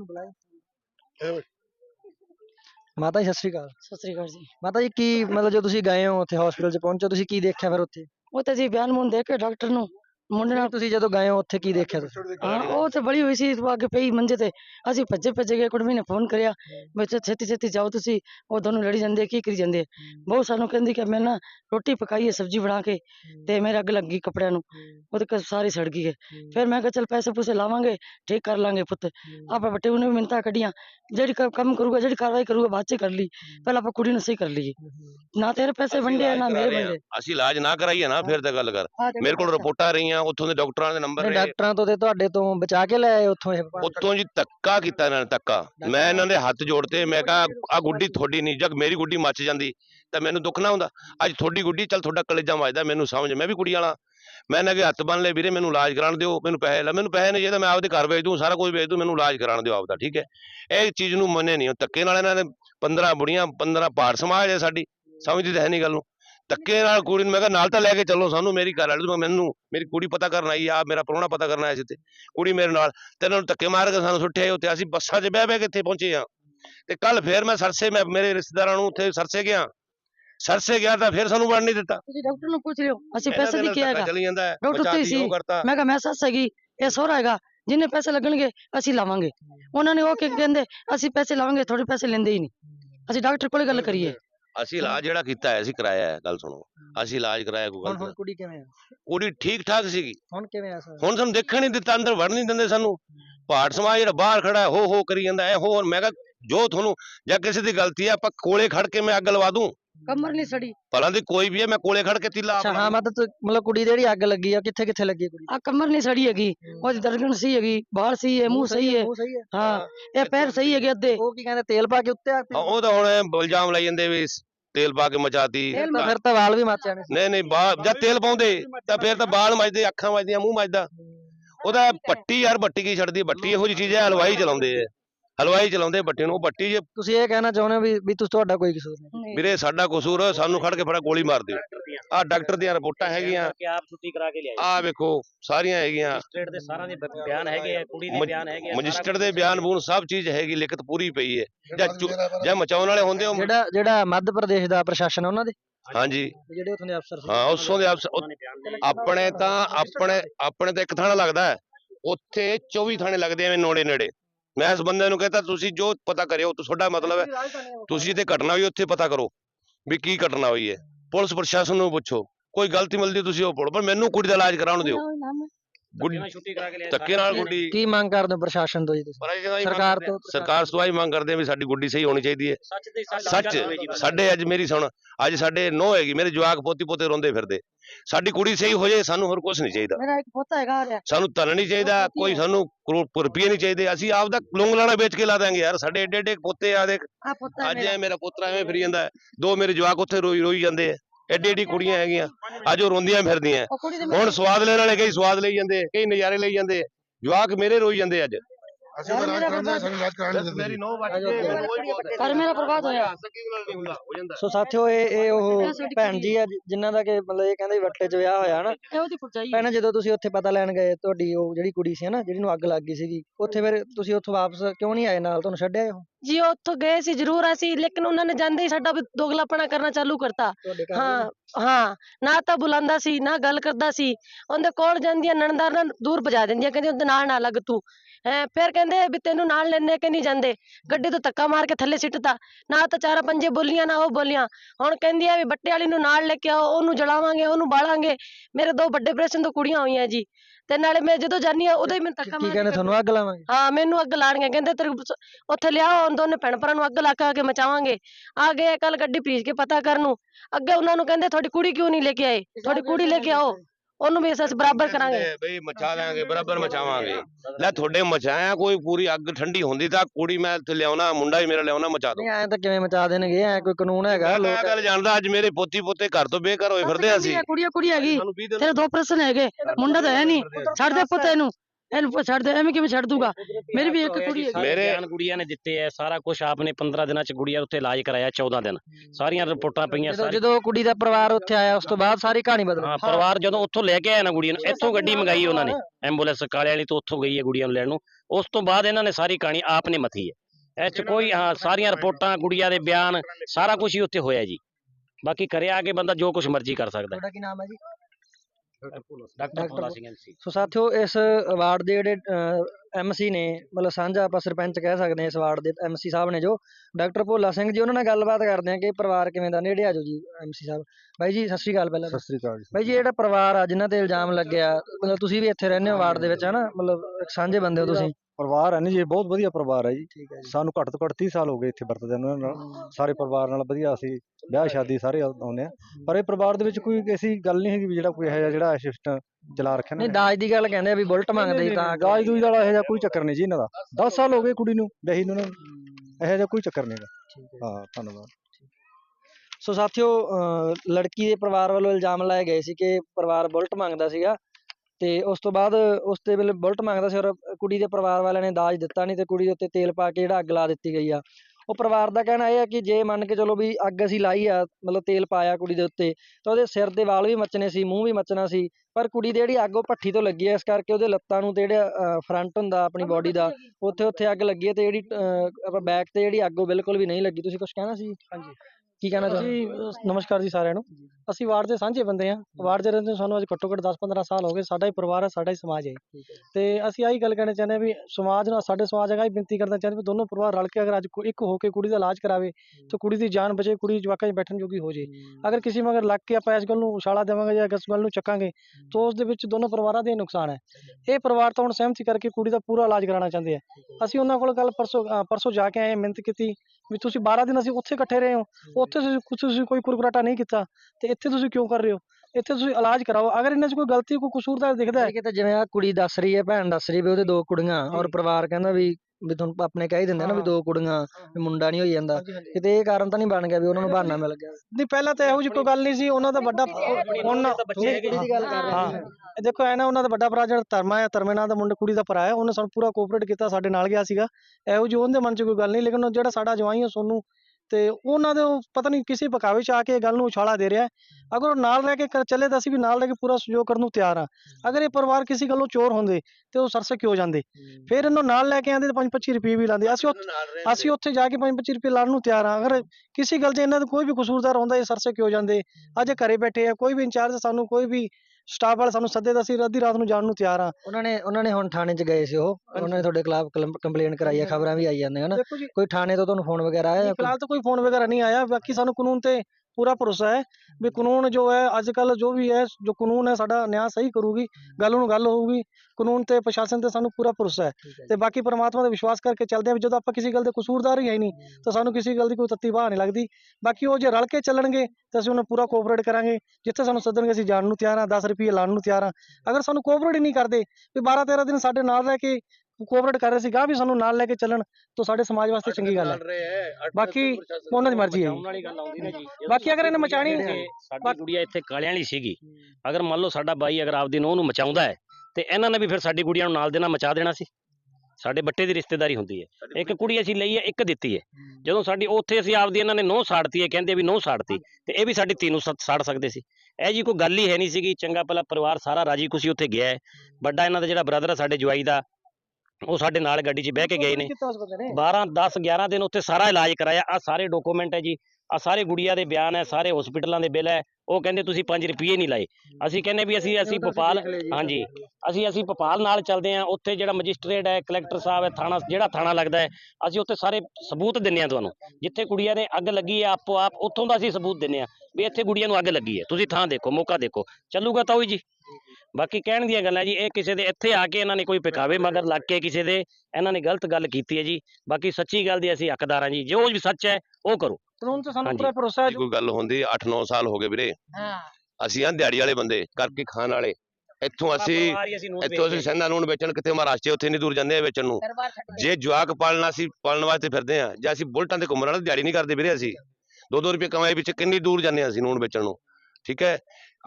D: ਮਾਤਾ ਜੀ ਸਤਿ ਸ਼੍ਰੀ ਅਕਾਲ।
C: ਸਤਿ ਸ੍ਰੀ ਅਕਾਲ ਜੀ।
D: ਮਾਤਾ ਜੀ ਕੀ ਮਤਲਬ ਜੋ ਤੁਸੀਂ ਗਏ ਹੋ ਉੱਥੇ ਹਸਪੀਟਲ 'ਚ ਪਹੁੰਚੇ ਤੁਸੀਂ ਕੀ ਦੇਖਿਆ ਫਿਰ ਉੱਥੇ?
C: ਉਹ ਤਾਂ ਜੀ ਬਿਆਨ ਮੁੰਨ ਦੇ ਕੇ ਡਾਕਟਰ ਨੂੰ। ਮੁੰਡੇ ਨਾਲ
D: ਤੁਸੀਂ ਜਦੋਂ ਗਏ ਹੋ ਉੱਥੇ ਕੀ ਦੇਖਿਆ ਤੁਸੀਂ
C: ਹਾਂ ਉਹ ਤੇ ਬੜੀ ਹੋਈ ਸੀ ਅੱਗੇ ਪਈ ਮੰਜੇ ਤੇ ਅਸੀਂ ਭੱਜੇ ਭੱਜੇ ਗਏ ਕੁੜਮੀ ਨੇ ਫੋਨ ਕਰਿਆ ਮੈਂ ਕਿਹਾ ਛੇਤੀ ਛੇਤੀ ਜਾਓ ਤੁਸੀਂ ਉਹ ਦੋਨੋਂ ਲੜੀ ਜਾਂਦੇ ਆ, ਕੀ ਕਰੀ ਜਾਂਦੇ। ਆ। ਬਹੁਤ ਸਾਨੂੰ ਕਹਿੰਦੀ ਕਿ ਮੈਂ ਨਾ ਰੋਟੀ ਪਕਾਈ ਹੈ ਸਬਜ਼ੀ ਬਣਾ ਕੇ ਤੇ ਮੇਰੇ ਅੱਗ ਲੱਗੀ ਕੱਪੜਿਆਂ ਨੂੰ ਉਹਦੇ ਕ ਸਾਰੀ ਸੜ ਗਈ ਹੈ। ਫਿਰ ਮੈਂ ਕਿਹਾ ਚਲ ਪੈਸੇ ਪੂਸੇ ਲਾਵਾਂਗੇ ਠੀਕ ਕਰ ਲਾਂਗੇ ਪੁੱਤ। ਆਪਾਂ ਬੱਟੇ ਉਹਨੇ ਵੀ ਮਿੰਤਾ ਕੱਢੀਆਂ ਜਿਹੜੀ ਕ- ਕੰਮ ਕਰੂਗਾ ਜਿਹੜੀ ਕਾਰਵਾਈ ਕਰੂਗਾ ਬਾਅਦ ਚ ਕਰ ਲਈ। ਪਹਿਲਾਂ ਆਪਾਂ ਕੁੜੀ ਨੂੰ ਸਹੀ ਕਰ ਲਈਏ। ਨਾ ਤੇਰੇ ਪੈਸੇ ਵੰਡੇ ਆ, ਨਾ ਮੇਰੇ ਵੰਡੇ।
E: ਅਸੀਂ ਇਲਾਜ ਨਾ ਕਰਾਈਏ ਨਾ ਫਿਰ ਤਾਂ ਗੱਲ ਕਰ। ਮੇਰੇ ਕੋਲ ਰਿਪੋਰਟਾਂ ਰਹੀਆਂ ਉੱਥੋਂ ਦੇ ਡਾਕਟਰਾਂ ਦੇ ਨੰਬਰ ਰਹੇ
D: ਡਾਕਟਰਾਂ ਤੋਂ ਤੇ ਤੁਹਾਡੇ ਤੋਂ ਬਚਾ ਕੇ ਲੈ ਆਏ ਉੱਥੋਂ ਇਹ
E: ਉੱਤੋਂ ਜੀ ਧੱਕਾ ਕੀਤਾ ਇਹਨਾਂ ਨੇ ਧੱਕਾ। ਮੈਂ ਇਹਨਾਂ ਦੇ ਹੱਥ ਜੋੜਤੇ ਮੈਂ ਕਿਹਾ ਆ ਗੁੱਡੀ ਤੁਹਾਡੀ ਨਹੀਂ ਜਦ ਮੇਰੀ ਗੁੱਡੀ ਮੱਚ ਜਾਂਦੀ ਤਾਂ ਮੈਨੂੰ ਦੁੱਖ ਨਾ ਹੁੰਦਾ। ਅੱਜ ਤੁਹਾਡੀ ਗੁੱਡੀ ਚੱਲ ਤੁਹਾਡਾ ਕਲੇਜਾ ਵੱਜਦਾ ਮੈਨੂੰ ਸਮਝ ਮੈਂ ਵੀ ਕੁੜੀ ਵਾਲਾ। ਮੈਂ ਇਹਨਾਂ ਦੇ ਹੱਥ ਬੰਨ ਲਏ ਵੀਰੇ ਮੈਨੂੰ ਇਲਾਜ ਕਰਾਉਣ ਦਿਓ ਮੈਨੂੰ ਪੈਸੇ ਲੈ ਮੈਨੂੰ ਪੈਸੇ ਨਹੀਂ ਚਾਹੀਦਾ ਮੈਂ ਆਪਦੇ ਘਰ ਵੇਚ ਦੂੰ ਸਾਰਾ ਕੁਝ ਵੇਚ ਦੂੰ ਮੈਨੂੰ ਇਲਾਜ ਕਰਾਉਣ ਦਿਓ ਆਪਦਾ ਠੀਕ ਹੈ? ਇਹ ਚੀਜ਼ ਨੂੰ ਮੰਨੇ ਨਹੀਂ ਉਹ ਧੱਕੇ ਨਾਲ ਇਹਨਾਂ ਨੇ 15 ਬੁੜੀਆਂ 15 ਪਾੜ ਸਮਾਜ ਹੈ ਸਾਡੀ ਸਮਝਦੀ ਤਾਂ ਹੈ ਨਹੀਂ ਗੱਲ ਨੂੰ। ਧੱਕੇ ਨਾਲ ਕੁੜੀ ਨੂੰ ਮੈਂ ਕਿਹਾ ਨਾਲ ਤਾਂ ਲੈ ਕੇ ਚੱਲੋ ਸਾਨੂੰ ਮੇਰੀ ਘਰ ਵਾਲੀ ਨੂੰ ਮੈਨੂੰ ਮੇਰੀ ਕੁੜੀ ਪਤਾ ਕਰਨ ਆਈ ਆ ਮੇਰਾ ਪ੍ਰਾਹੁਣਾ ਪਤਾ ਕਰਨ ਆਇਆ ਸੀ ਤੇ ਕੁੜੀ ਮੇਰੇ ਨਾਲ ਤੇ ਇਹਨਾਂ ਨੂੰ ਧੱਕੇ ਮਾਰ ਕੇ ਸਾਨੂੰ ਸੁੱਟਿਆ ਉੱਥੇ। ਅਸੀਂ ਬੱਸਾਂ 'ਚ ਬਹਿ ਬਹਿ ਕੇ ਇੱਥੇ ਪਹੁੰਚੇ ਆ ਤੇ ਕੱਲ ਫੇਰ ਮੈਂ ਸਰਸੇ ਮੈਂ ਮੇਰੇ ਰਿਸ਼ਤੇਦਾਰਾਂ ਨੂੰ ਉੱਥੇ ਸਰਸੇ ਗਿਆ। ਸਰਸੇ ਗਿਆ ਤਾਂ ਫੇਰ ਸਾਨੂੰ ਵੜ ਨਹੀਂ ਦਿੱਤਾ।
C: ਤੁਸੀਂ ਡਾਕਟਰ ਨੂੰ ਪੁੱਛ ਲਿਓ ਅਸੀਂ ਪੈਸੇ
E: ਦੇ
C: ਕੀ ਹੈਗਾ?
E: ਚੱਲੀ ਜਾਂਦਾ ਹੈ।
C: ਡਾਕਟਰ
E: ਉਹ
C: ਸੀ। ਮੈਂ ਕਿਹਾ ਮੈਂ ਸੱਸ ਹੈਗੀ ਇਹ ਸਹੁਰਾ ਹੈਗਾ ਜਿੰਨੇ ਪੈਸੇ ਲੱਗਣਗੇ ਅਸੀਂ ਲਾਵਾਂਗੇ। ਉਹਨਾਂ ਨੇ ਉਹ ਕੀ ਕਹਿੰਦੇ ਅਸੀਂ ਪੈਸੇ ਲਾਵਾਂਗੇ ਥੋੜੇ ਪੈਸੇ ਲੈਂਦੇ ਹੀ ਨਹੀਂ। ਅਸੀਂ ਡਾਕਟਰ ਕੋਲੇ ਗੱਲ ਕਰੀਏ।
E: ਅਸੀਂ ਇਲਾਜ ਜਿਹੜਾ ਕੀਤਾ ਹੈ ਅਸੀਂ ਕਰਾਇਆ ਹੈ ਗੱਲ ਸੁਣੋ। ਅਸੀਂ ਇਲਾਜ ਕਰਾਇਆ ਕੋਈ
D: ਹੁਣ
E: ਗੱਲ
D: ਹੁਣ ਕੁੜੀ ਕਿਵੇਂ ਆ?
E: ਕੁੜੀ ਠੀਕ ਠਾਕ ਸੀਗੀ।
D: ਹੁਣ ਕਿਵੇਂ ਆ ਸਰ?
E: ਹੁਣ ਸਾਨੂੰ ਦੇਖਣ ਨਹੀਂ ਦਿੱਤਾ ਅੰਦਰ ਵੜ ਨਹੀਂ ਦਿੰਦੇ ਸਾਨੂੰ। ਪਹਾੜ ਸਮਾਜ ਜਿਹੜਾ ਬਾਹਰ ਖੜਾ ਹੈ ਹੋ ਹੋ ਕਰੀ ਜਾਂਦਾ ਹੈ ਹੋ ਮੈਂ ਕਿਹਾ ਜੋ ਤੁਹਾਨੂੰ ਜਾਂ ਕਿਸੇ ਦੀ ਗਲਤੀ ਹੈ ਆਪਾਂ ਕੋਲੇ ਖੜ ਕੇ ਮੈਂ ਅੱਗ ਲਵਾ ਦੂੰ।
C: ਕਮਰ ਨਹੀਂ ਸੜੀ।
E: ਭਲਾਂ ਦੀ ਕੋਈ ਵੀ ਹੈ ਮੈਂ ਕੋਲੇ ਖੜ ਕੇ ਤੀਲਾ
D: ਅੱਛਾ ਹਾਂ ਮਤਲਬ ਤੁ- ਮਤਲਬ ਕੁੜੀ ਦੀ ਜਿਹੜੀ ਅੱਗ ਲੱਗੀ ਆ ਕਿੱਥੇ ਕਿੱਥੇ ਲੱਗੀ ਆ ਕੁੜੀ?
C: ਆ ਕਮਰ ਨਹੀਂ ਸੜੀ ਹੈਗੀ ਉਹਦੀ ਦਰਗਣ ਸਹੀ ਹੈਗੀ ਬਾਹਰ ਸਹੀ ਹੈ ਮੂੰਹ ਸਹੀ ਹੈ।
D: ਸਹੀ ਹੈ।
C: ਹਾਂ ਇਹ ਪੈਰ ਸਹੀ ਹੈਗੇ ਅੱਧੇ।
D: ਉਹ ਕੀ ਕਹਿੰਦੇ ਤੇਲ ਪਾ ਕੇ ਉੱਤੇ ਆ
E: ਹਾਂ, ਉਹ ਤਾਂ ਹੁਣ ਇਲਜ਼ਾਮ ਲਾਈ ਜਾਂਦੇ ਵੀ ਸ- ਤੇਲ ਪਾ ਕੇ ਮਚਾਤੀ।
C: ਤੇਲ
D: ਤਾਂ ਫਿਰ ਤਾਂ ਵਾਲ ਵੀ ਮੱਚ ਜਾਣੇ ਸੀ।
E: ਨਹੀਂ ਨਹੀਂ ਬਾਲ ਜਦ ਤੇਲ ਪਾਉਂਦੇ ਤਾਂ ਫਿਰ ਤਾਂ ਬਾਲ ਮੱਚਦੇ ਅੱਖਾਂ ਮੱਚਦੀਆਂ ਮੂੰਹ ਮੱਚਦਾ। ਉਹਦਾ ਪੱਟੀ ਯਾਰ ਬੱਟੀ ਕੀ ਛੱਡਦੀ? ਬੱਟੀ ਇਹੋ ਜਿਹੀ ਚੀਜ਼ ਹੈ ਹਲਵਾਈ ਚਲਾਉਂਦੇ ਆ। ਹਲਵਾਈ ਚਲਾਉਂਦੇ ਬੱਟੀ ਨੂੰ ਉਹ ਬੱਟੀ ਜੇ
D: ਤੁਸੀਂ ਇਹ ਕਹਿਣਾ ਚਾਹੁੰਦੇ ਹੋ ਵੀ ਵੀ ਤੁਸੀਂ ਤੁਹਾਡਾ ਕੋਈ ਕਸੂਰ ਨਹੀਂ।
E: ਵੀਰੇ ਸਾਡਾ ਕਸੂਰ ਹੈ, ਸਾਨੂੰ ਖੜ ਕੇ ਫੜਾ ਗੋਲੀ ਮਾਰ ਦਿਓ। ਆਹ ਡਾਕਟਰ ਦੀਆਂ ਰਿਪੋਰਟਾਂ ਹੈਗੀਆਂ।
B: ਕਿ ਆਪ ਛੁੱਟੀ ਕਰਾ ਕੇ ਲਿਆਏ।
E: ਆਹ ਵੇਖੋ ਸਾਰੀਆਂ ਹੈਗੀਆਂ।
B: ਮਜਿਸਟ੍ਰੇਟ ਦੇ ਸਾਰਿਆਂ ਦੇ ਬ- ਬਿਆਨ ਹੈਗੇ ਆ ਕੁੜੀ ਦੇ ਬਿਆਨ ਹੈਗੇ ਆ
E: ਮਜਿਸਟਰ ਦੇ ਬਿਆਨ ਬੂਨ ਸਭ ਚੀਜ਼ ਹੈਗੀ ਲਿਖਤ ਪੂਰੀ ਪਈ ਹੈ। ਜਾਂ ਚੁ- ਜਾਂ ਮਚਾਉਣ ਵਾਲੇ ਹੁੰਦੇ ਹੋ।
D: ਜਿਹੜਾ ਜਿਹੜਾ ਮੱਧ ਪ੍ਰਦੇਸ਼ ਦਾ ਪ੍ਰਸ਼ਾਸਨ ਆ ਉਹਨਾਂ ਦੇ?
E: ਹਾਂਜੀ।
D: ਜਿਹੜੇ ਉੱਥੋਂ ਦੇ ਅਫਸਰ ਸੀ।
E: ਹਾਂ ਉਸੋਂ ਦੇ ਅਫਸਰ-
B: ਉਹਨਾਂ ਨੇ ਬਿਆਨ ਦੇ
E: ਆਪਣੇ ਤਾਂ ਆਪਣੇ ਆਪਣੇ ਤਾਂ ਇੱਕ ਥਾਣਾ ਲੱਗਦਾ ਹੈ। ਉੱਥੇ 24 ਥਾਣੇ ਲੱਗਦੇ ਐਵੇਂ ਨੋੜੇ ਨੇੜੇ ਮੈਂ ਇਸ ਬੰਦੇ ਨੂੰ ਕਹਿੰਦਾ ਤੁਸੀਂ ਜੋ ਪਤਾ ਕਰਿਓ ਤੁਹਾਡਾ ਮਤਲਬ ਹੈ। ਤੁਸੀਂ ਤੇ ਘਟਨਾ ਹੋਈ ਉੱਥੇ ਪਤਾ ਕਰੋ ਵੀ ਕੀ ਘਟਨਾ ਹੋਈ ਹੈ। ਪੁਲਿਸ ਪ੍ਰਸ਼ਾਸਨ ਨੂੰ ਪੁੱਛੋ। ਕੋਈ ਗਲਤੀ ਮਿਲਦੀ ਤੁਸੀਂ ਉਹ ਪੜੋ ਪਰ ਮੈਨੂੰ ਕੁੜੀ ਦਾ ਇਲਾਜ ਕਰਾਉਣ ਦਿਓ। ਗੁੱਡੀ ਧੱਕੇ ਨਾਲ ਗੁੱਡੀ
D: ਕੀ ਮੰਗ ਕਰਦੇ ਹੋ ਪ੍ਰਸ਼ਾਸਨ ਤੋਂ ਜੀ ਤੁਸੀਂ?
E: ਤਾਂ
D: ਸਰਕਾਰ। ਤੋਂ-
E: ਸਰਕਾਰ ਤੋਂ ਆਹੀ ਮੰਗ ਕਰਦੇ ਆ ਵੀ ਸਾਡੀ ਗੁੱਡੀ ਸਹੀ ਹੋਣੀ ਚਾਹੀਦੀ ਹੈ। ਸੱਚ ਸਾਡੇ ਅੱਜ ਮੇਰੀ ਸੁਣ ਅੱਜ ਸਾਡੇ ਨੋ ਹੈਗੀ ਮੇਰੇ ਜਵਾਕ ਪੋਤੀ ਪੋਤੇ ਰੋਂਦੇ ਫਿਰਦੇ। ਸਾਡੀ ਕੁੜੀ ਸਹੀ ਹੋ ਜਾਏ ਸਾਨੂੰ ਹੋਰ ਕੁਝ ਨਹੀਂ ਚਾਹੀਦਾ।
C: ਮੇਰਾ ਇੱਕ ਪੋਤਾ ਹੈਗਾ ਆ। ਰਿਹਾ
E: ਸਾਨੂੰ ਧਨ ਨਹੀਂ ਚਾਹੀਦਾ ਕੋਈ ਸਾਨੂੰ ਕਰੋੜ ਰੁਪਏ ਨਹੀਂ ਚਾਹੀਦੇ। ਅਸੀਂ ਆਪਦਾ ਲੌਂਗ ਲਾਣਾ ਵੇਚ ਕੇ ਲਾ ਦਾਂਗੇ ਯਾਰ। ਸਾਡੇ ਏਡੇ ਏਡੇ ਪੋਤੇ ਆ ਦੇਖ। ਅੱਜ ਐ ਮੇਰਾ ਪੁੱਤਰ ਐਵੇਂ ਫਿਰੀ ਜਾਂਦਾ। ਦੋ ਮੇਰੇ ਜਵਾਕ ਉੱਥੇ ਰੋਈ ਰੋਈ ਜਾਂਦੇ ਆ। ਏਡੀ ਏਡੀ ਕੁੜੀਆਂ ਹੈਗੀਆਂ। ਅੱਜ ਉਹ ਰੋਂਦੀਆਂ ਫਿਰਦੀਆਂ। ਹੁਣ ਸਵਾਦ ਲੈਣ ਵਾਲੇ ਕਈ ਸਵਾਦ ਲਈ ਜਾਂਦੇ ਕਈ ਨਜ਼ਾਰੇ ਲਈ ਜਾਂਦੇ। ਜਵਾਕ ਮੇਰੇ ਰੋਈ ਜਾਂਦੇ ਅੱਜ।
F: ਅਸੀਂ ਤਾਂ ਰਾਜ ਕਰਾਂਦੇ ਸਾਨੂੰ ਰਾਜ ਕਰਾਉਣ ਨਹੀਂ ਦਿੰਦੇ
E: ਨੋ ਵੱਜ
D: ਗਏ, ਮੈਨੂੰ
C: ਘਰ ਮੇਰਾ ਬਰਬਾਦ ਹੋਇਆ।
E: ਹੋ ਜਾਂਦਾ।
D: ਸੋ ਸਾਥੀਓ ਇਹ ਇਹ ਉਹ ਭੈਣ ਜੀ ਆ ਜਿਨ੍ਹਾਂ ਦਾ ਕਿ ਮਤਲਬ ਇਹ ਕਹਿੰਦੇ ਵੱਟੇ 'ਚ ਵਿਆਹ ਹੋਇਆ ਨਾ।
C: ਇਹ ਉਹਦੀ ਭਰਜਾਈ
D: ਭੈਣ ਜਦੋਂ ਤੁਸੀਂ ਉੱਥੇ ਪਤਾ ਲੈਣ ਗਏ ਤੁਹਾਡੀ ਉਹ ਜਿਹੜੀ ਕੁੜੀ ਸੀ ਨਾ ਜਿਹੜੀ ਨੂੰ ਅੱਗ ਲੱਗ ਗਈ ਸੀਗੀ ਉੱਥੇ ਫਿਰ ਤੁਸੀਂ ਉੱਥੋਂ ਵਾਪਸ ਕਿਉਂ ਨਹੀਂ ਆਏ ਨਾਲ? ਤੁਹਾਨੂੰ ਛੱਡਿਆ ਉਹ?
G: ਜੀ ਉੱਥੋਂ ਗਏ ਸੀ ਜ਼ਰੂਰ ਅਸੀਂ ਲੇਕਿਨ ਉਹਨਾਂ ਨੇ ਜਾਂਦੇ ਹੀ ਸਾਡਾ ਵੀ ਦੋਗਲਾਪਣਾ ਕਰਨਾ ਚਾਲੂ ਕਰਤਾ। ਹਾਂ ਹਾਂ ਨਾ ਤਾਂ ਬੁਲਾਉਂਦਾ ਸੀ ਨਾ ਗੱਲ ਕਰਦਾ ਸੀ। ਉਹਦੇ ਕੋਲ ਜਾਂਦੀਆਂ ਨਣਦਾਂ ਨਾਲ ਦੂਰ ਭਜਾ ਦਿੰਦੀਆਂ ਕਹਿੰਦੀ ਉਹਦੇ ਨਾਲ ਨਾ ਲੱਗ ਤੂੰ। ਹੈਂ ਫਿਰ ਕਹਿੰਦੇ ਵੀ ਤੈਨੂੰ ਨਾਲ ਲੈਣੇ ਕਿ ਨਹੀਂ ਜਾਂਦੇ? ਗੱਡੀ ਤੋਂ ਧੱਕਾ ਮਾਰ ਕੇ ਥੱਲੇ ਸਿੱਟਤਾ। ਨਾ ਤਾਂ ਚਾਰਾਂ ਪੰਜੇ ਬੋਲੀਆਂ ਨਾ ਉਹ ਬੋਲੀਆਂ। ਹੁਣ ਕਹਿੰਦੀ ਆ ਵੀ ਬੱਟੇ ਵਾਲੀ ਨੂੰ ਨਾਲ ਲੈ ਕੇ ਆਓ ਉਹਨੂੰ ਜਲਾਵਾਂਗੇ ਉਹਨੂੰ ਬਾਲਾਂਗੇ। ਮੇਰੇ ਦੋ ਵੱਡੇ ਆਪਰੇਸ਼ਨ ਤੋਂ ਕੁੜੀਆਂ ਹੋਈਆਂ ਜੀ। ਤੇ ਨਾਲੇ ਮੈਂ ਜਦੋਂ ਜਾਨੀ ਆ ਉਦੋਂ ਹੀ ਮੈਨੂੰ ਧੱਕਾ
D: ਕੀ
G: ਮਾਰ
D: ਕਹਿੰਦੇ
G: ਕੇ
D: ਤੁਹਾਨੂੰ ਅੱਗ ਲਾਵਾਂਗੇ?
G: ਹਾਂ ਮੈਨੂੰ ਅੱਗ ਲਾਣੀਆਂ ਕਹਿੰਦੇ ਤੇਰੇ ਉੱਥੇ ਲਿਆਓ ਹੁਣ ਦੋਨੇ ਭੈਣ ਭਰਾ ਨੂੰ ਅੱਗ ਲਾ ਕੇ ਆ ਕੇ ਮਚਾਵਾਂਗੇ। ਆ ਗਏ ਕੱਲ ਗੱਡੀ ਭੇਜ ਕੇ ਪਤਾ ਕਰਨ ਨੂੰ। ਅੱਗੇ ਉਹਨਾਂ ਨੂੰ ਕਹਿੰਦੇ ਤੁਹਾਡੀ ਕੁੜੀ ਕਿਉਂ ਨਹੀਂ ਲੈ ਕੇ ਆਏ? ਤੁਹਾਡੀ ਕੁੜੀ ਲੈ ਕੇ ਆਓ। ਉਹਨੂੰ ਵੀ ਅਸੀਂ ਬਰਾਬਰ ਕਰਾਂਗੇ।
E: ਬਈ ਮਚਾ ਲਾਂਗੇ ਬਰਾਬਰ ਮਚਾਵਾਂਗੇ ਲੈ ਤੁਹਾਡੇ ਮਚਾਇਆ ਕੋਈ ਪੂਰੀ ਅੱਗ ਠੰਡੀ ਹੁੰਦੀ ਤਾਂ ਕੁੜੀ ਮੈਂ ਇੱਥੇ ਲਿਆਉਣਾ ਮੁੰਡਾ ਹੀ ਮੇਰਾ ਲਿਆਉਣਾ ਮਚਾ ਦੋ।
D: ਨਹੀਂ ਐਂ ਤਾਂ ਕਿਵੇਂ ਮਚਾ ਦੇਣਗੇ? ਐ ਕੋਈ ਕਾਨੂੰਨ ਹੈਗਾ
E: ਮੈਂ
D: ਲੋਕ।
E: ਗੱਲ ਜਾਣਦਾ ਅੱਜ ਮੇਰੇ ਪੋਤੀ ਪੋਤੇ ਘਰ ਤੋਂ ਬੇਘਰ ਹੋਏ ਫਿਰਦੇ ਅਸੀਂ।
C: ਕੁੜੀਆਂ ਕੁੜੀ ਹੈਗੀ।
E: ਸਾਨੂੰ 20 ਦਿਨ
C: ਤੇਰੇ ਦੋ ਪ੍ਰਸ਼ਨ ਹੈਗੇ। ਮੁੰਡਾ ਤਾਂ ਹੈ ਨਹੀਂ। ਛੱਡ ਦੇ ਪੁੱਤ ਇਹਨੂੰ। ਇਹਨੂੰ ਪੁੱਤ ਛੱਡ ਦੇ ਐਵੇਂ ਕਿਵੇਂ ਛੱਡ ਦੂਗਾ? ਮੇਰੀ ਵੀ ਇੱਕ ਕੁੜੀ ਹੈਗੀ।
E: ਮੇਰੇ-
H: ਬਿਆਨ ਗੁੜੀਆਂ ਨੇ ਦਿੱਤੇ ਐ ਸਾਰਾ ਕੁਝ ਆਪਨੇ 15 ਦਿਨਾਂ ਚ ਗੁੜੀਆ ਉੱਥੇ ਇਲਾਜ ਕਰਾਇਆ 14 ਦਿਨ। ਸਾਰੀਆਂ ਰਿਪੋਰਟਾਂ ਪਈਆਂ
D: ਜਦੋਂ
H: ਸਾਰੀ
D: ਜਦੋਂ ਕੁੜੀ ਦਾ ਪਰਿਵਾਰ ਉੱਥੇ ਆਇਆ ਉਸ ਤੋਂ ਬਾਅਦ ਸਾਰੀ ਕਹਾਣੀ ਬਦਲ
H: ਹਾਂ ਪਰਿਵਾਰ ਜਦੋਂ ਉੱਥੋਂ ਲੈ ਕੇ ਆਇਆ ਨਾ ਗੁੜੀਆ ਨੂੰ ਇੱਥੋਂ ਗੱਡੀ ਮੰਗਾਈ ਉਹਨਾਂ ਨੇ। ਐਂਬੂਲੈਂਸ ਕਾਲੇ ਵਾਲੀ ਤੋਂ ਉੱਥੋਂ ਗਈ ਹੈ ਗੁੜੀਆ ਨੂੰ ਲੈਣ ਨੂੰ। ਉਸ ਤੋਂ ਬਾਅਦ ਇਹਨਾਂ ਨੇ ਸਾਰੀ ਕਹਾਣੀ ਆਪ ਨੇ ਮਥੀ ਹੈ। ਇਹ ਚ ਕੋਈ ਹਾਂ ਸਾਰੀਆਂ ਰਿਪੋਰਟਾਂ ਗੁੜੀਆ ਦੇ ਬਿਆਨ ਸਾਰਾ ਕੁਝ ਹੀ ਉੱਥੇ ਹੋਇਆ ਜੀ। ਬਾਕੀ ਕਰਿਆ ਆ ਕੇ ਬੰਦਾ ਜੋ ਕੁਝ ਮਰਜ਼ੀ ਕਰ ਸਕਦਾ।
D: ਤੁਹਾਡਾ ਕੀ ਨਾਮ ਹੈ ਜੀ?
H: ਡਾਕਟਰ ਭੋਲਾ ਸਿੰਘ। ਐਮਸੀ
D: ਸੋ। ਸਾਥੀਓ ਇਸ ਵਾਰਡ ਦੇ ਜਿਹੜੇ ਐਮਸੀ ਨੇ ਮਤਲਬ ਸਾਂਝਾ ਆਪਾਂ ਸਰਪੰਚ ਕਹਿ ਸਕਦੇ ਹਾਂ ਇਸ ਵਾਰਡ ਦੇ ਐਮਸੀ ਸਾਹਿਬ ਨੇ ਜੋ। ਡਾਕਟਰ ਭੋਲਾ ਸਿੰਘ ਜੀ ਉਹਨਾਂ ਨਾਲ ਗੱਲਬਾਤ ਕਰਦੇ ਹਾਂ ਕਿ ਪਰਿਵਾਰ ਕਿਵੇਂ ਦਾ ਨੇੜੇ ਆ ਜਾਓ ਜੀ ਐਮਸੀ ਸਾਹਿਬ। ਬਾਈ ਜੀ ਸਤਿ ਸ਼੍ਰੀ ਅਕਾਲ ਪਹਿਲਾਂ।
F: ਸਤਿ ਸ੍ਰੀ ਅਕਾਲ ਜੀ
D: ਬਾਈ ਜੀ ਜਿਹੜਾ ਪਰਿਵਾਰ ਆ ਜਿਨ੍ਹਾਂ ਤੇ ਇਲਜ਼ਾਮ ਲੱਗਿਆ ਮਤਲਬ ਤੁਸੀਂ ਵੀ ਇੱਥੇ ਰਹਿੰਦੇ ਹੋ ਵਾਰਡ ਦੇ ਵਿੱਚ ਹਨਾ? ਮਤਲਬ ਇੱਕ ਸਾਂਝੇ ਬੰਦੇ ਹੋ ਤੁਸੀਂ।
F: ਪਰਿਵਾਰ ਹੈ ਨਹੀਂ ਜੀ ਬਹੁਤ ਵਧੀਆ ਪਰਿਵਾਰ ਹੈ ਜੀ।
D: ਠੀਕ ਹੈ ਜੀ।
F: ਸਾਨੂੰ ਘੱਟ ਤੋਂ ਘੱਟ 30 ਸਾਲ ਹੋ ਗਏ ਇੱਥੇ ਵਰਤਦੇ ਨੂੰ ਇਹਨਾਂ ਨਾਲ। ਸਾਰੇ ਪਰਿਵਾਰ ਨਾਲ ਵਧੀਆ ਅਸੀਂ ਵਿਆਹ ਸ਼ਾਦੀ ਸਾਰੇ ਆਉ- ਆਉਂਦੇ ਆ ਪਰ ਇਹ ਪਰਿਵਾਰ ਦੇ ਵਿੱਚ ਕੋਈ ਐਸੀ ਗੱਲ ਨਹੀਂ ਹੈਗੀ ਵੀ ਜਿਹੜਾ ਕੋਈ ਇਹੋ ਜਿਹਾ ਜਿਹੜਾ ਸਿਸਟਮ ਚਲਾ ਰੱਖਿਆ
D: ਨਹੀਂ
F: ਨਾ
D: ਦਾਜ ਦੀ ਗੱਲ ਕਹਿੰਦੇ ਆ ਵੀ ਬੁਲਟ ਮੰਗਦੇ ਜੀ ਤਾਂ
F: ਦਾਜ ਦੂਜ ਵਾਲਾ ਇਹੋ ਜਿਹਾ ਕੋਈ ਚੱਕਰ ਨਹੀਂ ਜੀ ਇਹਨਾਂ ਦਾ। 10 ਸਾਲ ਹੋ ਗਏ ਕੁੜੀ ਨੂੰ ਵਿਆਹੀ ਨੂੰ ਇਹਨਾਂ ਨੂੰ। ਇਹੋ ਜਿਹਾ ਕੋਈ ਚੱਕਰ ਨਹੀਂ ਹੈਗਾ। ਹਾਂ ਧੰਨਵਾਦ।
D: ਸੋ ਸਾਥੀਓ ਅਹ ਲੜਕੀ ਦੇ ਪਰਿਵਾਰ ਵੱਲੋਂ ਇਲਜ਼ਾਮ ਲਾਏ ਗਏ ਸੀ ਕਿ ਪਰਿਵਾਰ ਬੁਲਟ ਮੰਗਦਾ ਸੀਗਾ। ਤੇ ਉਸ ਤੋਂ ਬਾਅਦ ਉਸ ਦੇ ਵੇਲੇ ਬੁਲਟ ਮੰਗਦਾ ਸੀ ਔਰ ਕੁੜੀ ਦੇ ਪਰਿਵਾਰ ਵਾਲਿਆਂ ਨੇ ਦਾਜ ਦਿੱਤਾ ਨਹੀਂ ਤੇ ਕੁੜੀ ਦੇ ਉੱਤੇ ਤੇਲ ਪਾ ਕੇ ਜਿਹੜਾ ਅੱਗ ਲਾ ਦਿੱਤੀ ਗਈ ਆ। ਉਹ ਪਰਿਵਾਰ ਦਾ ਕਹਿਣਾ ਇਹ ਆ ਕਿ ਜੇ ਮੰਨ ਕੇ ਚਲੋ ਵੀ ਅੱਗ ਅਸੀਂ ਲਾਈ ਆ ਮਤਲਬ ਤੇਲ ਪਾਇਆ ਕੁੜੀ ਦੇ ਉੱਤੇ ਤਾਂ ਉਹਦੇ ਸਿਰ ਦੇ ਵਾਲ ਵੀ ਮੱਚਣੇ ਸੀ ਮੂੰਹ ਵੀ ਮੱਚਣਾ ਸੀ ਪਰ ਕੁੜੀ ਦੀ ਜਿਹੜੀ ਅੱਗ ਉਹ ਭੱਠੀ ਤੋਂ ਲੱਗੀ ਆ ਇਸ ਕਰਕੇ ਉਹਦੇ ਲੱਤਾਂ ਨੂੰ ਤੇ ਜਿਹੜਾ ਫਰੰਟ ਹੁੰਦਾ ਆਪਣੀ ਬਾਡੀ ਦਾ ਉੱਥੇ ਉੱਥੇ ਅੱਗ ਲੱਗੀ ਹੈ ਤੇ ਜਿਹੜੀ ਅਹ, ਆਪਾਂ ਬੈਕ ਤੇ ਜਿਹੜੀ ਅੱਗ ਉਹ ਬਿਲਕੁਲ ਵੀ ਨਹੀਂ ਲੱਗੀ। ਤੁਸੀਂ ਕੁਝ ਕਹਿਣਾ ਸੀ? ਹਾਂਜੀ। ਕੀ ਕਹਿਣਾ ਚਾਹੁੰਦੇ
I: ਅਸੀਂ ਨਮਸਕਾਰ ਜੀ ਸਾਰਿਆਂ ਨੂੰ। ਅਸੀਂ ਵਾਰਡ ਦੇ ਸਾਂਝੇ ਬੰਦੇ ਹਾਂ। ਵਾਰਡ 'ਚ ਰਹਿੰਦੇ ਸਾਨੂੰ ਅੱਜ ਘੱਟੋ ਘੱਟ 10-15 ਸਾਲ ਹੋ ਗਏ। ਸਾਡਾ ਹੀ ਪਰਿਵਾਰ ਹੈ ਸਾਡਾ ਹੀ ਸਮਾਜ ਹੈ। ਤੇ ਅਸੀਂ ਆਹੀ ਗੱਲ ਕਹਿਣਾ ਚਾਹੁੰਦੇ ਹਾਂ ਵੀ ਸਮਾਜ ਨਾਲ ਸਾਡੇ ਸਮਾਜ ਅਗਾ ਹੀ ਬੇਨਤੀ ਕਰਨਾ ਚਾਹੁੰਦੇ ਵੀ ਦੋਨੋਂ ਪਰਿਵਾਰ ਰਲ ਕੇ ਅਗਰ ਅੱਜ ਇੱਕ ਹੋ ਕੇ ਕੁੜੀ ਦਾ ਇਲਾਜ ਕਰਾਵੇ ਤਾਂ ਕੁੜੀ ਦੀ ਜਾਨ ਬਚੇ ਕੁੜੀ ਜਵਾਕਾਂ 'ਚ ਬੈਠਣ ਜੋਗੀ ਹੋ ਜੇ। ਅਗਰ ਕਿਸੇ ਮਗਰ ਲੱਗ ਕੇ ਆਪਾਂ ਇਸ ਗੱਲ ਨੂੰ ਉਛਾਲਾ ਦੇਵਾਂਗੇ ਜਾਂ ਇਸ ਗੱਲ ਨੂੰ ਚੱਕਾਂਗੇ ਤਾਂ ਉਸ ਦੇ ਵਿੱਚ ਦੋਨੋਂ ਪਰਿਵਾਰਾਂ ਦੇ ਨੁਕਸਾਨ ਹੈ। ਇਹ ਪਰਿਵਾਰ ਤਾਂ ਹੁਣ ਸਹਿਮਤੀ ਕਰਕੇ ਕੁੜੀ ਦਾ ਪੂਰਾ ਇਲਾਜ ਕਰਾਉਣਾ ਚਾਹੁੰਦੇ ਆ। ਅਸੀਂ ਉਹਨਾਂ ਕੋਲ ਕੱਲ ਪਰਸੋਂ ਪਰਸੋਂ ਜਾ ਕੇ ਆਏ ਮਿਹਨਤ ਕੀਤੀ। ਵੀ ਤੁਸੀਂ 12 ਦਿਨ ਅਸੀਂ ਉੱਥੇ ਇਕੱਠੇ ਰਹੇ ਹੋ ਉੱਥੇ ਤੁਸੀਂ ਕੁਛ ਤੁਸੀਂ ਕੋਈ ਕੁਰਕਰਾਟਾ ਨਹੀਂ ਕੀਤਾ ਤੇ ਇੱਥੇ ਤੁਸੀਂ ਕਿਉਂ ਕਰ ਰਹੇ ਹੋ? ਇੱਥੇ ਤੁਸੀਂ ਇਲਾਜ ਕਰਾਓ। ਅਗਰ ਇਹਨਾਂ 'ਚ ਕੋਈ ਗਲਤੀ ਕੋਈ ਕਸੂਰਦਾਰ ਦਿਖਦਾ ਹੈ।
D: ਜਿਵੇਂ ਆ ਕੁੜੀ ਦੱਸ ਰਹੀ ਹੈ ਭੈਣ ਦੱਸ ਰਹੀ ਵੀ ਉਹਦੇ ਦੋ ਕੁੜੀਆਂ ਔਰ ਪਰਿਵਾਰ ਕਹਿੰਦਾ ਵੀ ਵੀ ਤੁਹਾਨੂੰ ਆਪਣੇ ਕਹਿ ਹੀ ਦਿੰਦੇ ਆ ਨਾ ਵੀ ਦੋ ਕੁੜੀਆਂ ਵੀ ਮੁੰਡਾ ਨਹੀਂ ਹੋਈ ਜਾਂਦਾ। ਕਿਤੇ ਇਹ ਕਾਰਨ ਤਾਂ ਨਹੀਂ ਬਣ ਗਿਆ ਵੀ ਉਹਨਾਂ ਨੂੰ ਬਹਾਨਾ ਮਿਲ ਗਿਆ।
I: ਨਹੀਂ। ਪਹਿਲਾਂ ਤਾਂ ਇਹੋ ਜਿਹੀ ਕੋਈ ਗੱਲ ਨਹੀਂ ਸੀ ਉਹਨਾਂ ਦਾ ਵੱਡਾ ਉਹਨਾਂ
D: ਕੁੜੀ ਦੀ ਗੱਲ ਕਰ ਰਹੇ
I: ਹਾਂ। ਇਹ ਦੇਖੋ ਐ ਨਾ ਉਹਨਾਂ ਦਾ ਵੱਡਾ ਭਰਾ ਜਿਹੜਾ ਧਰਮਾ ਹੈ ਧਰਮੇ ਨਾਂ ਦਾ ਮੁੰਡਾ ਕੁੜੀ ਦਾ ਭਰਾ ਹੈ ਉਹਨੇ ਸਾਨੂੰ ਪੂਰਾ ਕੋਆਪਰੇਟ ਕੀਤਾ ਸਾਡੇ ਨਾਲ ਗਿਆ ਸੀਗਾ। ਇਹੋ ਜਿਹੀ ਉਹਦੇ ਮਨ 'ਚ ਕੋਈ ਗੱਲ ਨਹੀਂ ਲੇਕਿਨ ਉਹ ਜਿਹੜਾ ਸਾਡਾ ਜਵਾਈ ਹੈ ਸੋਨੂੰ ਤੇ ਉਹਨਾਂ ਦੇ ਉਹ ਪਤਾ ਨਹੀਂ ਕਿਸੇ ਬਕਾਵੇ 'ਚ ਆ ਕੇ ਇਹ ਗੱਲ ਨੂੰ ਉਛਾਲਾ ਦੇ ਰਿਹਾ ਹੈ। ਅਗਰ ਉਹ ਨਾਲ ਰਹਿ ਕੇ ਚੱਲੇ ਤਾਂ ਅਸੀਂ ਵੀ ਨਾਲ ਰਹਿ ਕੇ ਪੂਰਾ ਸਹਿਯੋਗ ਕਰਨ ਨੂੰ ਤਿਆਰ ਹਾਂ। ਅਗਰ ਇਹ ਪਰਿਵਾਰ ਕਿਸੇ ਗੱਲੋਂ ਚੋਰ ਹੁੰਦੇ ਤੇ ਉਹ ਸਰਸੇ ਕਿਉਂ ਜਾਂਦੇ। ਫਿਰ ਇਹਨੂੰ ਨਾਲ ਲੈ ਕੇ ਆਂਦੇ ਤੇ 5-25 ਰੁਪਏ ਵੀ ਲਾਉਂਦੇ। ਅਸੀਂ ਉੱਥੇ ਅਸੀਂ ਉੱਥੇ ਜਾ ਕੇ 5-25 ਰੁਪਏ ਲਾਉਣ ਨੂੰ ਤਿਆਰ ਹਾਂ। ਅਗਰ ਕਿਸੇ ਗੱਲ 'ਚ ਇਹਨਾਂ ਦਾ ਕੋਈ ਵੀ ਕਸੂਰਦਾਰ ਹੁੰਦਾ ਇਹ ਸਰਸੇ ਕਿਉਂ ਜਾਂਦੇ। ਅੱਜ ਘਰੇ ਬੈਠੇ ਆ ਕੋਈ ਵੀ ਇੰਚਾਰਜ ਸਾਨੂੰ ਕੋਈ ਵੀ ਸਟਾਫ ਵਾਲੇ ਸਾਨੂੰ ਸੱਦੇ ਤਾਂ ਅਸੀਂ ਅੱਧੀ ਰਾਤ ਨੂੰ ਜਾਣ ਨੂੰ ਤਿਆਰ ਆ
D: ਉਹਨਾਂ ਨੇ ਉਹਨਾਂ ਨੇ ਹੁਣ ਥਾਣੇ 'ਚ ਗਏ ਸੀ ਉਹ। ਉਹਨਾਂ ਨੇ ਤੁਹਾਡੇ ਖਿਲਾਫ ਕੰਪਲੇਂਟ ਕਰਾਈ ਹੈ ਖਬਰਾਂ ਵੀ ਆਈ ਜਾਂਦੀਆਂ ਹਨ। ਕੋਈ ਥਾਣੇ ਤੋਂ ਤੁਹਾਨੂੰ ਫੋਨ ਵਗੈਰਾ ਆਇਆ
I: ਫਿਲਹਾਲ ਤਾਂ ਕੋਈ ਫੋਨ ਵਗੈਰਾ ਨਹੀਂ ਆਇਆ। ਬਾਕੀ ਸਾਨੂੰ ਕਾਨੂੰਨ ਤੇ ਪੂਰਾ ਭਰੋਸਾ ਹੈ ਵੀ ਕਾਨੂੰਨ ਜੋ ਹੈ ਅੱਜ ਕੱਲ ਜੋ ਵੀ ਹੈ ਜੋ ਕਾਨੂੰਨ ਹੈ ਸਾਡਾ ਨਿਆਂ ਸਹੀ ਕਰੂਗੀ ਗੱਲ ਨੂੰ ਗੱਲ ਹੋਊਗੀ ਕਾਨੂੰਨ ਤੇ ਪ੍ਰਸ਼ਾਸਨ ਤੇ ਸਾਨੂੰ ਪੂਰਾ ਭਰੋਸਾ ਹੈ। ਤੇ ਬਾਕੀ ਪਰਮਾਤਮਾ ਤੇ ਵਿਸ਼ਵਾਸ ਕਰਕੇ ਚੱਲਦੇ ਆ ਵੀ ਜਦੋਂ ਆਪਾਂ ਕਿਸੇ ਗੱਲ ਦੇ ਕਸੂਰਦਾਰ ਹੀ ਹੈ ਨਹੀਂ ਤਾਂ ਸਾਨੂੰ ਕਿਸੇ ਗੱਲ ਦੀ ਕੋਈ ਤੱਤੀ ਬਾਹ ਨਹੀਂ ਲੱਗਦੀ। ਬਾਕੀ ਉਹ ਜੇ ਰਲ ਕੇ ਚੱਲਣਗੇ ਤਾਂ ਅਸੀਂ ਉਹਨਾਂ ਪੂਰਾ ਕੋਆਪਰੇਟ ਕਰਾਂਗੇ ਜਿੱਥੇ ਸਾਨੂੰ ਸੱਦਣਗੇ ਅਸੀਂ ਜਾਣ ਨੂੰ ਤਿਆਰ ਹਾਂ 10 ਰੁਪਏ ਲਾਉਣ ਨੂੰ ਤਿਆਰ ਹਾਂ। ਅਗਰ ਸਾਨੂੰ ਕੋਆਪਰੇਟ ਹੀ ਨਹੀਂ ਕਰਦੇ ਵੀ 12 13 ਦਿਨ ਸਾਡੇ ਨਾਲ ਰਹਿ ਕੇ ਕੋਆਪਰੇਟ ਕਰ ਰਹੇ ਸੀ ਗਾਹ ਵੀ ਸਾਨੂੰ ਨਾਲ ਲੈ ਕੇ ਚੱਲਣ ਤਾਂ ਸਾਡੇ ਸਮਾਜ ਵਾਸਤੇ ਚੰਗੀ ਗੱਲ ਹੈ। ਬਾਕੀ ਉਹਨਾਂ ਦੀ ਮਰਜ਼ੀ ਹੈ
H: ਨਾ
I: ਬਾਕੀ ਅਗਰ ਇਹਨੇ
H: ਇੱਥੇ- ਸਾਡੀ ਗੁੜੀਆ ਇੱਥੇ ਕਾਲਿਆਂ ਵਾਲੀ ਸੀਗੀ ਅਗਰ ਮੰਨ ਲਓ ਸਾਡਾ ਬਾਈ ਅਗਰ ਆਪਦੀ ਨੂੰਹ ਨੂੰ ਮਚਾਉਂਦਾ ਹੈ ਤੇ ਇਹਨਾਂ ਨੇ ਵੀ ਫਿਰ ਸਾਡੀ ਗੁੜੀਆ ਨੂੰ ਨਾਲ ਦੇ ਨਾਲ ਮਚਾ ਦੇਣਾ ਸੀ। ਸਾਡੇ ਬੱਟੇ ਦੀ ਰਿਸ਼ਤੇਦਾਰੀ ਹੁੰਦੀ ਹੈ। ਇੱਕ ਕੁੜੀ ਅਸੀਂ ਲਈ ਹੈ ਇੱਕ ਦਿੱਤੀ ਹੈ। ਜਦੋਂ ਸਾਡੀ ਉੱਥੇ ਅਸੀਂ ਆਪਦੀ ਇਹਨਾਂ ਨੇ ਨੋਹ ਸਾੜਤੀ ਹੈ ਕਹਿੰਦੇ ਵੀ ਨੋਹ ਸਾੜਤੀ ਤੇ ਇਹ ਵੀ ਸਾਡੀ ਧੀ ਨੂੰ ਸਾੜ ਸਕਦੇ ਸੀ। ਇਹ ਜੀ ਕੋਈ ਗੱਲ ਹੀ ਹੈ ਨਹੀਂ ਸੀਗੀ ਚੰਗਾ ਭਲਾ ਪਰਿਵਾਰ ਸਾਰਾ ਰਾਜੀ ਖੁਸ਼ੀ ਉੱਥੇ ਗਿਆ ਹੈ। ਵੱਡਾ ਇਹਨਾਂ ਦਾ ਜਿਹੜਾ ਬ੍ਰਦਰ ਹੈ ਸਾਡੇ ਜਵਾਈ ਦਾ ਉਹ ਸਾਡੇ ਨਾਲ ਗੱਡੀ 'ਚ ਬਹਿ ਕੇ ਗਏ ਨੇ।
I: ਕੀਤਾ ਉਸ ਬੰਦੇ ਨੇ?
H: 12 10 11 ਦਿਨ ਉੱਥੇ ਸਾਰਾ ਇਲਾਜ ਕਰਾਇਆ। ਆ ਸਾਰੇ ਡਾਕੂਮੈਂਟ ਹੈ ਜੀ। ਆ ਸਾਰੇ ਗੁੜੀਆ ਦੇ ਬਿਆਨ ਹੈ ਸਾਰੇ ਹਸਪੀਟਲਾਂ ਦੇ ਬਿੱਲ ਹੈ। ਉਹ ਕਹਿੰਦੇ ਤੁਸੀਂ 5 ਰੁਪਏ ਨਹੀਂ ਲਾਏ। ਅਸੀਂ ਕਹਿੰਦੇ ਵੀ ਅਸੀਂ ਅਸੀਂ ਭੋਪਾਲ ਹਾਂਜੀ। ਅਸੀਂ ਅਸੀਂ ਭੋਪਾਲ ਨਾਲ ਚੱਲਦੇ ਹਾਂ। ਉੱਥੇ ਜਿਹੜਾ ਮੈਜਿਸਟ੍ਰੇਟ ਹੈ ਕਲੈਕਟਰ ਸਾਹਿਬ ਹੈ ਥਾਣਾ ਜਿਹੜਾ ਥਾਣਾ ਲੱਗਦਾ ਹੈ ਅਸੀਂ ਉੱਥੇ ਸਾਰੇ ਸਬੂਤ ਦਿੰਨੇ ਆ ਤੁਹਾਨੂੰ। ਜਿੱਥੇ ਕੁੜੀਆਂ ਨੇ ਅੱਗ ਲੱਗੀ ਹੈ ਆਪੋ ਆਪ ਉੱਥੋਂ ਦਾ ਅਸੀਂ ਸਬੂਤ ਦਿੰਨੇ ਆ ਵੀ ਇੱਥੇ ਕੁੜੀਆਂ ਨੂੰ ਅੱਗ ਲੱਗੀ ਹੈ। ਤੁਸੀਂ ਥਾਂ ਦੇਖੋ ਮੌਕਾ ਦੇਖੋ। ਚੱਲੂਗਾ ਤਾਂ ਉਹੀ ਜੀ। ਬਾਕੀ ਕਹਿਣ ਦੀਆਂ ਗੱਲਾਂ ਜੀ ਇਹ ਕਿਸੇ ਦੇ ਇੱਥੇ ਆ ਕੇ ਇਹਨਾਂ ਨੇ ਕੋਈ ਪਿਕਾਵੇ ਮਗਰ ਲੱਗ ਕੇ ਕਿਸੇ ਦੇ ਇਹਨਾਂ ਨੇ ਗਲਤ ਗੱਲ ਕੀਤੀ ਹੈ ਜੀ। ਬਾਕੀ ਸੱਚੀ ਗੱਲ ਦੀ ਅਸੀਂ ਹੱਕਦਾਰ ਹਾਂ ਜੀ। ਜੋ ਵੀ ਸੱਚ ਹੈ ਉਹ ਕਰੋ।
I: ਕਾਨੂੰਨ ਤੇ ਸਾਨੂੰ। ਪੂਰਾ ਭਰੋਸਾ ਹੈ
E: ਜੇ ਕੋਈ ਗੱਲ ਹੁੰਦੀ 8-9 ਸਾਲ ਹੋ ਗਏ ਵੀਰੇ। ਅਸੀਂ ਆ ਦਿਹਾੜੀ ਵਾਲੇ ਬੰਦੇ ਕਰਕੇ ਖਾਣ ਵਾਲੇ। ਇੱਥੋਂ ਅਸੀਂ ਇੱਥੋਂ ਅਸੀਂ ਸੈਂਦਾ ਨੂਨ ਵੇਚਣ ਕਿਤੇ ਮਹਾਰਾਸ਼ਟਰ ਉੱਥੇ ਨਹੀਂ ਦੂਰ ਜਾਂਦੇ ਆ ਵੇਚਣ ਨੂੰ। ਜੇ ਜਵਾਕ ਪਾਲਣਾ ਸੀ ਪਾਲਣ ਵਾਸਤੇ ਫਿਰਦੇ ਆ ਜੇ ਅਸੀਂ ਬੁਲਟਾਂ ਤੇ ਘੁੰਮਣ ਵਾਲੇ ਦਿਹਾੜੀ ਨਹੀਂ ਕਰਦੇ ਵੀਰੇ ਅਸੀਂ। 2-2 ਰੁਪਏ ਕਮਾਏ ਵਿੱਚ ਕਿੰਨੀ ਦੂਰ ਜਾਂਦੇ ਆ ਅਸੀਂ ਨੂਨ ਵੇਚਣ ਨੂੰ। ਠੀਕ ਹੈ?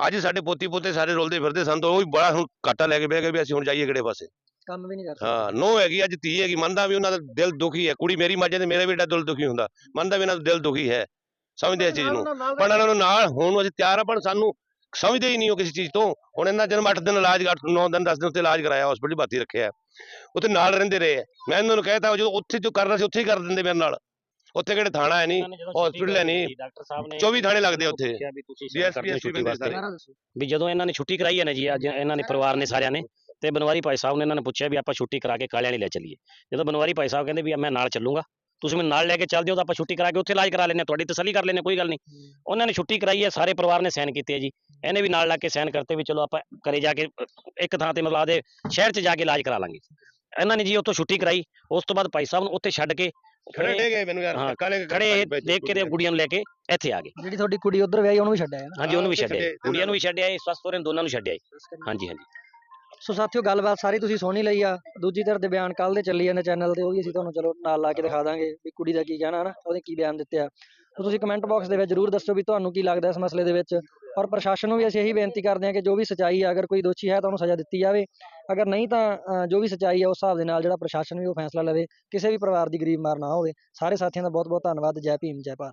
E: ਅੱਜ ਸਾਡੇ ਪੋਤੀ ਪੋਤੇ ਸਾਰੇ ਰੁਲਦੇ ਫਿਰਦੇ ਸਾਨੂੰ ਤਾਂ ਉਹ ਵੀ ਬੜਾ ਹੁਣ ਘਾਟਾ ਲੈ ਕੇ ਬਹਿ ਗਏ ਵੀ ਅਸੀਂ ਹੁਣ ਜਾਈਏ ਕਿਹੜੇ ਪਾਸੇ।
D: ਕੰਮ ਵੀ ਨਹੀਂ ਕਰ
E: ਹਾਂ ਨੋ ਹੈਗੀ ਅੱਜ ਧੀ ਹੈਗੀ ਮੰਨਦਾ ਵੀ ਉਹਨਾਂ ਦਾ ਦਿਲ ਦੁਖੀ ਹੈ। ਕੁੜੀ ਮੇਰੀ ਹੈ ਤੇ ਮੇਰਾ ਵੀ ਏਡਾ ਦਿਲ ਦੁਖੀ ਹੁੰਦਾ। ਮੰਨਦਾ ਵੀ ਇਹਨਾਂ ਦਾ ਦਿਲ ਦੁਖੀ ਹੈ। ਸਮਝਦੇ ਇਸ ਚੀਜ਼ ਨੂੰ। ਪਰ ਇਹਨਾਂ ਨੂੰ ਨਾਲ ਹੋਣ ਅਸੀਂ ਤਿਆਰ ਆ ਪਰ ਸਾਨੂੰ ਸਮਝਦੇ ਹੀ ਨਹੀਂ ਉਹ ਕਿਸੇ ਚੀਜ਼ ਤੋਂ। ਹੁਣ ਇਹਨਾਂ ਜਨਮ 8 ਦਿਨ ਇਲਾਜ 8 9 ਦਿਨ 10 ਦਿਨ ਉੱਤੇ ਇਲਾਜ ਕਰਾਇਆ ਹਸਪੀਟਲ ਭਰਤੀ ਰੱਖਿਆ। ਉੱਥੇ ਨਾਲ ਰਹਿੰਦੇ ਰਹੇ। ਮੈਂ ਇਹਨਾਂ ਨੂੰ ਕਹਿਤਾ ਜਦੋਂ ਉੱਥੇ ਜੋ ਕਰਨਾ ਸੀ ਉੱਥੇ ਹੀ ਕਰ ਦਿੰਦੇ ਮੇਰੇ ਨਾਲ। ਉੱਥੇ ਕਿਹੜੇ ਥਾਣਾ ਹੈ ਨਹੀਂ hospital ਹੈ ਨਹੀਂ।
H: ਡਾਕਟਰ ਸਾਹਿਬ ਨੇ
E: 24 ਥਾਣੇ ਲੱਗਦੇ ਉੱਥੇ।
H: ਹੋ ਛੁੱਟੀ
E: ਬੰਦੇ
H: ਵਾਸਤੇ। ਵੀ ਜਦੋਂ ਇਹਨਾਂ ਨੇ ਛੁੱਟੀ ਕਰਾਈ ਹੈ ਨਾ ਜੀ ਅੱਜ ਇਹਨਾਂ ਨੇ ਪਰਿਵਾਰ ਨੇ ਸਾਰਿਆਂ ਨੇ ਤੇ ਬਨਵਾਰੀ ਭਾਈ ਸਾਹਿਬ ਨੇ ਇਹਨਾਂ ਨੇ ਪੁੱਛਿਆ ਵੀ ਆਪਾਂ ਛੁੱਟੀ ਕਰਾ ਕੇ ਕਾਲਿਆਂ ਵਾਲੀ ਲੈ ਚੱਲੀਏ। ਜਦੋਂ ਬਨਵਾਰੀ ਭਾਈ ਸਾਹਿਬ ਕਹਿੰਦੇ ਵੀ ਮੈਂ ਨਾਲ ਚੱਲੂਗਾ ਤੁਸੀਂ ਮੈਨੂੰ ਨਾਲ ਲੈ ਕੇ ਚੱਲ ਦਿਓ ਤਾਂ ਆਪਾਂ ਛੁੱਟੀ ਕਰਾ ਕੇ ਉੱਥੇ ਇਲਾਜ ਕਰਾ ਹਾਂ ਤੁਹਾਡੀ ਤਸੱਲੀ ਕਰ ਹਾਂ ਕੋਈ ਗੱਲ ਨਹੀਂ। ਉਹਨਾਂ ਨੇ ਛੁੱਟੀ ਕਰਾਈ ਹੈ ਸਾਰੇ ਪਰਿਵਾਰ ਨੇ ਸਾਈਨ ਕੀਤੇ ਹੈ ਜੀ। ਇਹਨੇ ਵੀ ਨਾਲ ਲਾ ਕੇ ਸਾਈਨ ਕਰਤੇ ਵੀ ਚਲੋ ਆਪਾਂ ਘਰੇ ਜਾ ਕੇ ਇੱਕ ਥਾਂ ਤੇ ਮਤਲਬ ਆਦੇ ਸ਼ਹਿਰ 'ਚ ਜਾ ਕੇ ਇਲਾਜ ਕਰਾ ਲਾਂਗੇ। ਇਹਨਾਂ ਨੇ ਜੀ ਉੱਥੋਂ ਛੁੱਟੀ ਕਰਾਈ ਉਸ ਤੋਂ ਬਾਅਦ ਭਾਈ ਸਾਹਿਬ ਨੂੰ ਉੱਥੇ ਛੱਡ ਕੇ
E: ਖੜੇ ਡੇ ਗਏ ਮੈਨੂੰ ਯਾਰ
H: ਹਾਂ,
E: ਧੱਕਾ ਲੈ ਕੇ
H: ਖੜੇ ਦੇਖ ਕੇ ਤੇ ਗੁੜੀਆਂ ਨੂੰ ਲੈ ਕੇ ਇੱਥੇ ਆ ਗਏ।
D: ਜਿਹੜੀ ਤੁਹਾਡੀ ਕੁੜੀ ਉਧਰ ਵਿਆਹੀ ਉਹਨੂੰ ਵੀ ਛੱਡਿਆ ਹੈ ਨਾ?
H: ਹਾਂਜੀ ਉਹਨੂੰ ਵੀ ਛੱਡਿਆ
E: ਛੱਡੇ,
H: ਗੁੜੀਆਂ ਨੂੰ ਵੀ ਛੱਡਿਆ ਇਹ ਸੱਸ ਸਹੁਰੇ ਨੂੰ ਦੋਨਾਂ ਨੂੰ ਛੱਡਿਆ ਜੀ। ਹਾਂਜੀ ਹਾਂਜੀ।
D: ਸੋ ਸਾਥੀਓ ਗੱਲਬਾਤ ਸਾਰੀ ਤੁਸੀਂ ਸੁਣ ਹੀ ਲਈ ਆ। ਦੂਜੀ ਧਿਰ ਦੇ ਬਿਆਨ ਕੱਲ ਦੇ ਚੱਲੀ ਜਾਂਦੇ ਚੈਨਲ ਤੇ ਉਹ ਵੀ ਅਸੀਂ ਤੁਹਾਨੂੰ ਚਲੋ ਨਾਲ ਲਾ ਕੇ ਦਿਖਾ ਦਾਂਗੇ ਵੀ ਕੁੜੀ ਦਾ ਕੀ ਕਹਿਣਾ ਹੈ ਨਾ ਉਹਦੇ ਕੀ ਬਿਆਨ ਦਿੱਤੇ ਆ। ਸੋ ਤੁਸੀਂ ਕਮੈਂਟ ਬਾਕਸ ਦੇ ਵਿੱਚ ਜਰੂਰ ਦੱਸੋ ਵੀ ਤੁਹਾਨੂੰ ਕੀ ਲੱਗਦਾ ਇਸ ਮਸਲੇ ਦੇ ਵਿੱਚ। ਔਰ ਪ੍ਰਸ਼ਾਸਨ ਨੂੰ ਵੀ ਅਸੀਂ ਇਹੀ ਬੇਨਤੀ ਕਰਦੇ ਹਾਂ ਕਿ ਜੋ ਵੀ ਸਚਾਈ ਹੈ ਅਗਰ ਕੋਈ ਦੋਸ਼ੀ ਹੈ ਤਾਂ ਉਹਨੂੰ ਸਜ਼ਾ ਦਿੱਤੀ ਜਾਵੇ। ਅਗਰ ਨਹੀਂ ਤਾਂ ਜੋ ਵੀ ਸਚਾਈ ਹੈ ਉਸ ਹਿਸਾਬ ਦੇ ਨਾਲ ਜਿਹੜਾ ਪ੍ਰਸ਼ਾਸਨ ਵੀ ਉਹ ਫੈਸਲਾ ਲਵੇ, ਕਿਸੇ ਵੀ ਪਰਿਵਾਰ ਦੀ ਗਰੀਬ ਮਾਰ ਨਾ ਹੋਵੇ। ਸਾਰੇ ਸਾਥੀਆਂ ਦਾ ਬਹੁਤ ਬਹੁਤ ਧੰਨਵਾਦ। ਜੈ ਭੀਮ, ਜੈ ਭਾਰਤ।